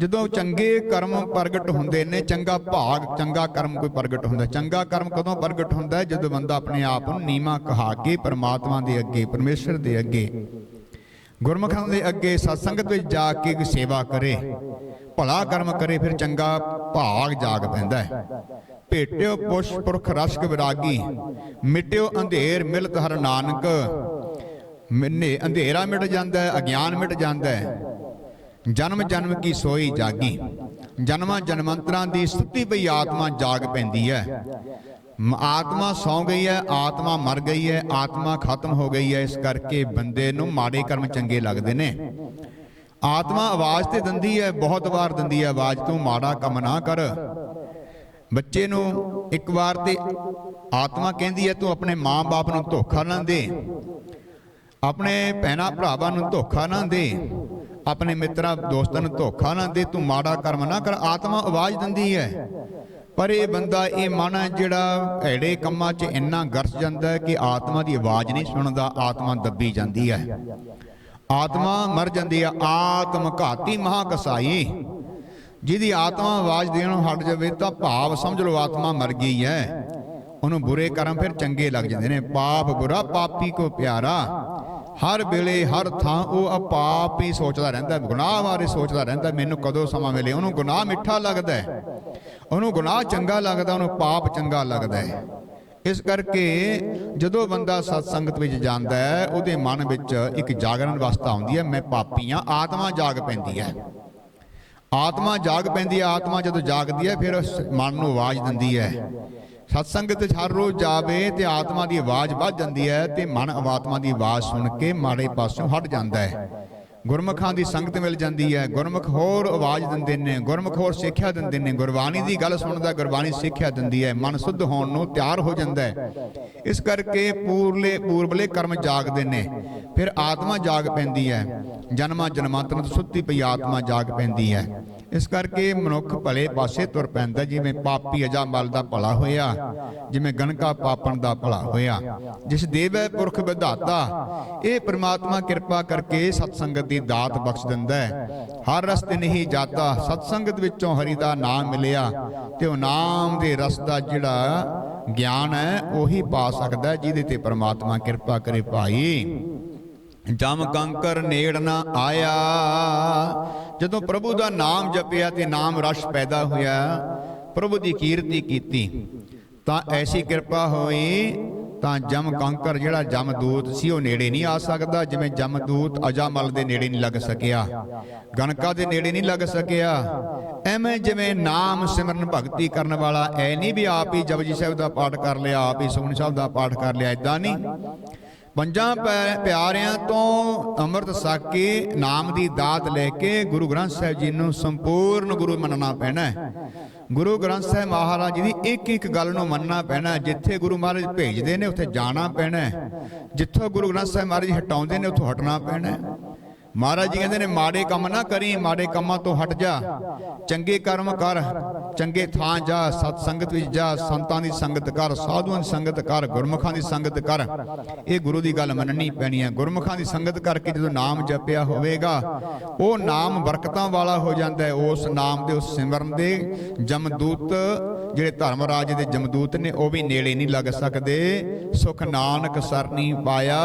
ਜਦੋਂ ਚੰਗੇ ਕਰਮ ਪ੍ਰਗਟ ਹੁੰਦੇ ਨੇ, ਚੰਗਾ ਭਾਗ, ਚੰਗਾ ਕਰਮ ਕੋਈ ਪ੍ਰਗਟ ਹੁੰਦਾ, ਚੰਗਾ ਕਰਮ ਕਦੋਂ ਪ੍ਰਗਟ ਹੁੰਦਾ ਜਦੋਂ ਬੰਦਾ ਆਪਣੇ ਆਪ ਨੂੰ ਨੀਮਾ ਕਹਾ ਕੇ ਪਰਮਾਤਮਾ ਦੇ ਅੱਗੇ, ਪਰਮੇਸ਼ਰ ਦੇ ਅੱਗੇ ਗੁਰਮੁਖਾਂ ਦੇ ਅੱਗੇ ਸਤਸੰਗਤ ਵਿੱਚ ਜਾ ਕੇ ਸੇਵਾ ਕਰੇ। ਭਲਾ ਕਰਮ ਕਰੇ, ਫਿਰ ਚੰਗਾ ਭਾਗ ਜਾਗ ਪੈਂਦਾ ਹੈ। ਭੇਟਿਓ ਪੁਸ਼ ਪੁਰਖ ਰਸ਼ਕ ਵਿਰਾਗੀ, ਮਿਟਿਓ ਅੰਧੇਰ ਮਿਲਤ ਹਰ ਨਾਨਕ। ਮਿੰਨੇ ਅੰਧੇਰਾ ਮਿਟ ਜਾਂਦਾ ਹੈ, ਅਗਿਆਨ ਮਿਟ ਜਾਂਦਾ ਹੈ। ਜਨਮ ਜਨਮ ਕੀ ਸੋਈ ਜਾਗੀ। ਜਨਮਾਂ ਜਨਮੰਤਰਾਂ ਦੀ ਸੁੱਤੀ ਪਈ, ਆਤਮਾ ਜਾਗ ਪੈਂਦੀ ਹੈ। ਆਤਮਾ ਸੌ ਗਈ ਹੈ, ਆਤਮਾ ਮਰ ਗਈ ਹੈ, ਆਤਮਾ ਖਤਮ ਹੋ ਗਈ ਹੈ। ਇਸ ਕਰਕੇ ਬੰਦੇ ਨੂੰ ਮਾੜੇ ਕਰਮ ਚੰਗੇ ਲੱਗਦੇ ਨੇ। ਆਤਮਾ ਆਵਾਜ਼ ਤੇ ਦਿੰਦੀ ਹੈ, ਬਹੁਤ ਵਾਰ ਦਿੰਦੀ ਹੈ ਆਵਾਜ਼, ਤੂੰ ਮਾੜਾ ਕੰਮ ਨਾ ਕਰ। ਬੱਚੇ ਨੂੰ ਇੱਕ ਵਾਰ ਤੇ ਆਤਮਾ ਕਹਿੰਦੀ ਹੈ, ਤੂੰ ਆਪਣੇ ਮਾਂ-ਬਾਪ ਨੂੰ ਧੋਖਾ ਨਾ ਦੇ। ਆਪਣੇ ਭੈਣਾ ਭਰਾਵਾਂ ਨੂੰ ਧੋਖਾ ਨਾ ਦੇ। ਆਪਣੇ ਮਿੱਤਰਾਂ ਦੋਸਤਾਂ ਨੂੰ ਧੋਖਾ ਨਾ ਦੇ। ਤੂੰ ਮਾੜਾ ਕਰਮ ਨਾ ਕਰ। ਆਤਮਾ ਆਵਾਜ਼ ਦਿੰਦੀ ਹੈ। ਪਰ ਇਹ ਬੰਦਾ ਇਹ ਮਨ ਹੈ ਜਿਹੜਾ ਐੜੇ ਕੰਮਾਂ 'ਚ ਇੰਨਾ ਗਰਸ ਜਾਂਦਾ ਹੈ ਕਿ ਆਤਮਾ ਦੀ ਆਵਾਜ਼ ਨਹੀਂ ਸੁਣਦਾ, ਆਤਮਾ ਦੱਬੀ ਜਾਂਦੀ ਹੈ। ਆਤਮਾ ਮਰ ਜਾਂਦੀ ਹੈ, ਆਤਮ ਘਾਤੀ ਮਹਾਕਸਾਈ। ਜਿਹਦੀ ਆਤਮਾ ਆਵਾਜ਼ ਦੇਣੋਂ ਹਟ ਜਾਵੇ ਤਾਂ ਭਾਵ ਸਮਝ ਲਓ ਆਤਮਾ ਮਰ ਗਈ ਹੈ। ਉਹਨੂੰ ਬੁਰੇ ਕਰਮ ਫਿਰ ਚੰਗੇ ਲੱਗ ਜਾਂਦੇ ਨੇ। ਪਾਪ ਬੁਰਾ, ਪਾਪੀ ਕੋ ਪਿਆਰਾ। ਹਰ ਵੇਲੇ, ਹਰ ਥਾਂ ਉਹ ਆਪਾਪ ਹੀ ਸੋਚਦਾ ਰਹਿੰਦਾ ਗੁਨਾਹ ਬਾਰੇ ਸੋਚਦਾ ਰਹਿੰਦਾ, ਮੈਨੂੰ ਕਦੋਂ ਸਮਾਂ ਮਿਲੇ? ਉਹਨੂੰ ਗੁਨਾਹ ਮਿੱਠਾ ਲੱਗਦਾ ਹੈ। ਉਹਨੂੰ ਗੁਨਾਹ ਚੰਗਾ ਲੱਗਦਾ, ਉਹਨੂੰ ਪਾਪ ਚੰਗਾ ਲੱਗਦਾ ਹੈ। ਇਸ ਕਰਕੇ ਜਦੋਂ ਬੰਦਾ ਸਤ ਸੰਗਤ ਵਿੱਚ ਜਾਂਦਾ ਹੈ, ਉਹਦੇ ਮਨ ਵਿੱਚ ਇੱਕ ਜਾਗਰਣ ਅਵਸਥਾ ਆਉਂਦੀ ਹੈ, ਮੈਂ ਪਾਪੀ ਹਾਂ ਆਤਮਾ ਜਾਗ ਪੈਂਦੀ ਹੈ। ਆਤਮਾ ਜਾਗ ਪੈਂਦੀ ਹੈ, ਆਤਮਾ ਜਦੋਂ ਜਾਗਦੀ ਹੈ, ਫਿਰ ਉਸ ਮਨ ਨੂੰ ਆਵਾਜ਼ ਦਿੰਦੀ ਹੈ। ਸਤ ਸੰਗਤ ਵਿੱਚ ਹਰ ਰੋਜ਼ ਜਾਵੇ ਤੇ ਆਤਮਾ ਦੀ ਆਵਾਜ਼ ਵੱਧ ਜਾਂਦੀ ਹੈ ਤੇ ਮਨ ਆਤਮਾ ਦੀ ਆਵਾਜ਼ ਸੁਣ ਕੇ ਮਾੜੇ ਪਾਸਿਓਂ ਹਟ ਜਾਂਦਾ ਹੈ। ਗੁਰਮੁਖਾਂ ਦੀ ਸੰਗਤ ਮਿਲ ਜਾਂਦੀ ਹੈ। ਗੁਰਮੁਖ ਹੋਰ ਆਵਾਜ਼ ਦਿੰਦੇ ਨੇ, ਗੁਰਮੁਖ ਹੋਰ ਸਿੱਖਿਆ ਦਿੰਦੇ ਨੇ। ਗੁਰਬਾਣੀ ਦੀ ਗੱਲ ਸੁਣਦਾ, ਗੁਰਬਾਣੀ ਸਿੱਖਿਆ ਦਿੰਦੀ ਹੈ। ਮਨ ਸੁੱਧ ਹੋਣ ਨੂੰ ਤਿਆਰ ਹੋ ਜਾਂਦਾ ਹੈ। ਇਸ ਕਰਕੇ ਪੂਰਲੇ, ਪੂਰਬਲੇ ਕਰਮ ਜਾਗਦੇ ਨੇ। ਫਿਰ ਆਤਮਾ ਜਾਗ ਪੈਂਦੀ ਹੈ। ਜਨਮਾਂ ਜਨਮਾਂਤਰਾਂ ਤੋਂ ਸੁੱਤੀ ਪਈ ਆਤਮਾ ਜਾਗ ਪੈਂਦੀ ਹੈ। ਇਸ ਕਰਕੇ ਮਨੁੱਖ ਭਲੇ ਪਾਸੇ ਤੁਰ ਪੈਂਦਾ ਜਿਵੇਂ ਪਾਪੀ ਅਜਾ ਮਲ ਦਾ ਭਲਾ ਹੋਇਆ, ਜਿਵੇਂ ਗਣਕਾ ਪਾਪਣ ਦਾ ਭਲਾ ਹੋਇਆ। ਜਿਸ ਦੇਵੈ ਪੁਰਖ ਵਿਧਾਤਾ, ਇਹ ਪ੍ਰਮਾਤਮਾ ਕਿਰਪਾ ਕਰਕੇ ਸਤ ਸੰਗਤ ਦੀ ਦਾਤ ਬਖਸ਼ ਦਿੰਦਾ ਹੈ। ਹਰ ਰਸਤੇ ਨਹੀਂ ਜਾਤਾ ਸਤ ਸੰਗਤ ਵਿੱਚੋਂ ਹਰੀ ਦਾ ਨਾਮ ਮਿਲਿਆ ਤੇ ਉਹ ਨਾਮ ਦੇ ਰਸ ਦਾ ਜਿਹੜਾ ਗਿਆਨ ਹੈ, ਉਹੀ ਪਾ ਸਕਦਾ ਜਿਹਦੇ ਤੇ ਪ੍ਰਮਾਤਮਾ ਕਿਰਪਾ ਕਰੇ ਭਾਈ। ਜਮ ਕੰਕਰ ਨੇੜ ਨਾ ਆਇਆ। ਜਦੋਂ ਪ੍ਰਭੂ ਦਾ ਨਾਮ ਜਪਿਆ ਤੇ ਨਾਮ ਰਸ ਪੈਦਾ ਹੋਇਆ, ਪ੍ਰਭੂ ਦੀ ਕੀਰਤੀ ਕੀਤੀ, ਤਾਂ ਐਸੀ ਕਿਰਪਾ ਹੋਈ ਤਾਂ ਜਮ ਕੰਕਰ ਜਿਹੜਾ ਜਮਦੂਤ ਸੀ, ਉਹ ਨੇੜੇ ਨਹੀਂ ਆ ਸਕਦਾ, ਜਿਵੇਂ ਜਮਦੂਤ ਅਜਾਮਲ ਦੇ ਨੇੜੇ ਨਹੀਂ ਲੱਗ ਸਕਿਆ। ਗਣਕਾ ਦੇ ਨੇੜੇ ਨਹੀਂ ਲੱਗ ਸਕਿਆ। ਐਵੇਂ ਜਿਵੇਂ ਨਾਮ ਸਿਮਰਨ ਭਗਤੀ ਕਰਨ ਵਾਲਾ ਐ ਨਹੀਂ ਵੀ ਆਪ ਹੀ ਜਪਜੀ ਸਾਹਿਬ ਦਾ ਪਾਠ ਕਰ ਲਿਆ, ਆਪ ਹੀ ਸੁਖਮਨੀ ਸਾਹਿਬ ਦਾ ਪਾਠ ਕਰ ਲਿਆ ਇਦਾਂ ਨਹੀਂ। ਪੰਜਾਂ ਪਿਆਰਿਆਂ ਤੋਂ ਅੰਮ੍ਰਿਤ ਛਕ ਕੇ ਨਾਮ ਦੀ ਦਾਤ ਲੈ ਕੇ ਗੁਰੂ ਗ੍ਰੰਥ ਸਾਹਿਬ ਜੀ ਨੂੰ ਸੰਪੂਰਨ ਗੁਰੂ ਮੰਨਣਾ ਪੈਣਾ ਹੈ ਗੁਰੂ ਗ੍ਰੰਥ ਸਾਹਿਬ ਮਹਾਰਾਜ ਜੀ ਦੀ ਇੱਕ ਇੱਕ ਗੱਲ ਨੂੰ ਮੰਨਣਾ ਪੈਣਾ। ਜਿੱਥੇ ਗੁਰੂ ਮਹਾਰਾਜ ਭੇਜਦੇ ਨੇ ਉੱਥੇ ਜਾਣਾ ਪੈਣਾ। ਜਿੱਥੋਂ ਗੁਰੂ ਗ੍ਰੰਥ ਸਾਹਿਬ ਮਹਾਰਾਜ ਹਟਾਉਂਦੇ ਨੇ ਉੱਥੋਂ ਹਟਣਾ ਪੈਣਾ। ਮਹਾਰਾਜ ਜੀ ਕਹਿੰਦੇ ਨੇ, ਮਾੜੇ ਕੰਮ ਨਾ ਕਰੀ, ਮਾੜੇ ਕੰਮਾਂ ਤੋਂ ਹਟ ਜਾ। ਚੰਗੇ ਕਰਮ ਕਰ, ਚੰਗੇ ਥਾਂ ਜਾ, ਸਤ ਸੰਗਤ ਵਿੱਚ ਜਾ, ਸੰਤਾਂ ਦੀ ਸੰਗਤ ਕਰ, ਸਾਧੂਆਂ ਦੀ ਸੰਗਤ ਕਰ, ਗੁਰਮੁਖਾਂ ਦੀ ਸੰਗਤ ਕਰ। ਇਹ ਗੁਰੂ ਦੀ ਗੱਲ ਮੰਨਣੀ ਪੈਣੀ ਹੈ। ਗੁਰਮੁਖਾਂ ਦੀ ਸੰਗਤ ਕਰਕੇ ਜਦੋਂ ਨਾਮ ਜਪਿਆ ਹੋਵੇਗਾ, ਉਹ ਨਾਮ ਬਰਕਤਾਂ ਵਾਲਾ ਹੋ ਜਾਂਦਾ ਹੈ। ਉਸ ਨਾਮ ਦੇ, ਉਸ ਸਿਮਰਨ ਦੇ ਜਮਦੂਤ, ਜਿਹੜੇ ਧਰਮ ਰਾਜ ਦੇ ਜਮਦੂਤ ਨੇ, ਉਹ ਵੀ ਨੇੜੇ ਨਹੀਂ ਲੱਗ ਸਕਦੇ। ਸੁਖ ਨਾਨਕ ਸਰਨੀ ਪਾਇਆ।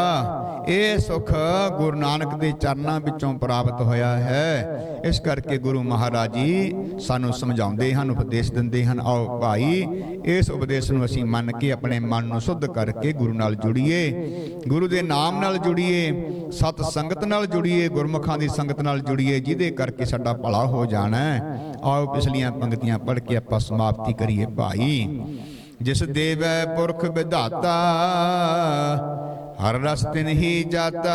ਇਹ ਸੁਖ ਗੁਰੂ ਨਾਨਕ ਦੇ ਚਰਨਾਂ ਵਿੱਚੋਂ ਪ੍ਰਾਪਤ ਹੋਇਆ ਹੈ। ਇਸ ਕਰਕੇ ਗੁਰੂ ਮਹਾਰਾਜ ਜੀ ਸਾਨੂੰ ਸਮਝਾਉਂਦੇ ਹਨ, ਉਪਦੇਸ਼ ਦਿੰਦੇ ਹਨ, ਆਓ ਭਾਈ, ਇਸ ਉਪਦੇਸ਼ ਨੂੰ ਅਸੀਂ ਮੰਨ ਕੇ ਆਪਣੇ ਮਨ ਨੂੰ ਸੁੱਧ ਕਰਕੇ ਗੁਰੂ ਨਾਲ ਜੁੜੀਏ, ਗੁਰੂ ਦੇ ਨਾਮ ਨਾਲ ਜੁੜੀਏ, ਸਤ ਸੰਗਤ ਨਾਲ ਜੁੜੀਏ, ਗੁਰਮੁਖਾਂ ਦੀ ਸੰਗਤ ਨਾਲ ਜੁੜੀਏ, ਜਿਹਦੇ ਕਰਕੇ ਸਾਡਾ ਭਲਾ ਹੋ ਜਾਣਾ ਆਓ ਪਿਛਲੀਆਂ ਪੰਕਤੀਆਂ ਪੜ੍ਹ ਕੇ ਆਪਾਂ ਸਮਾਪਤੀ ਕਰੀਏ ਭਾਈ। ਜਿਸ ਦੇਵੈ ਪੁਰਖ ਵਿਧਾਤਾ, ਹਰ ਰਸ ਤਿਨ ਹੀ ਜਾਤਾ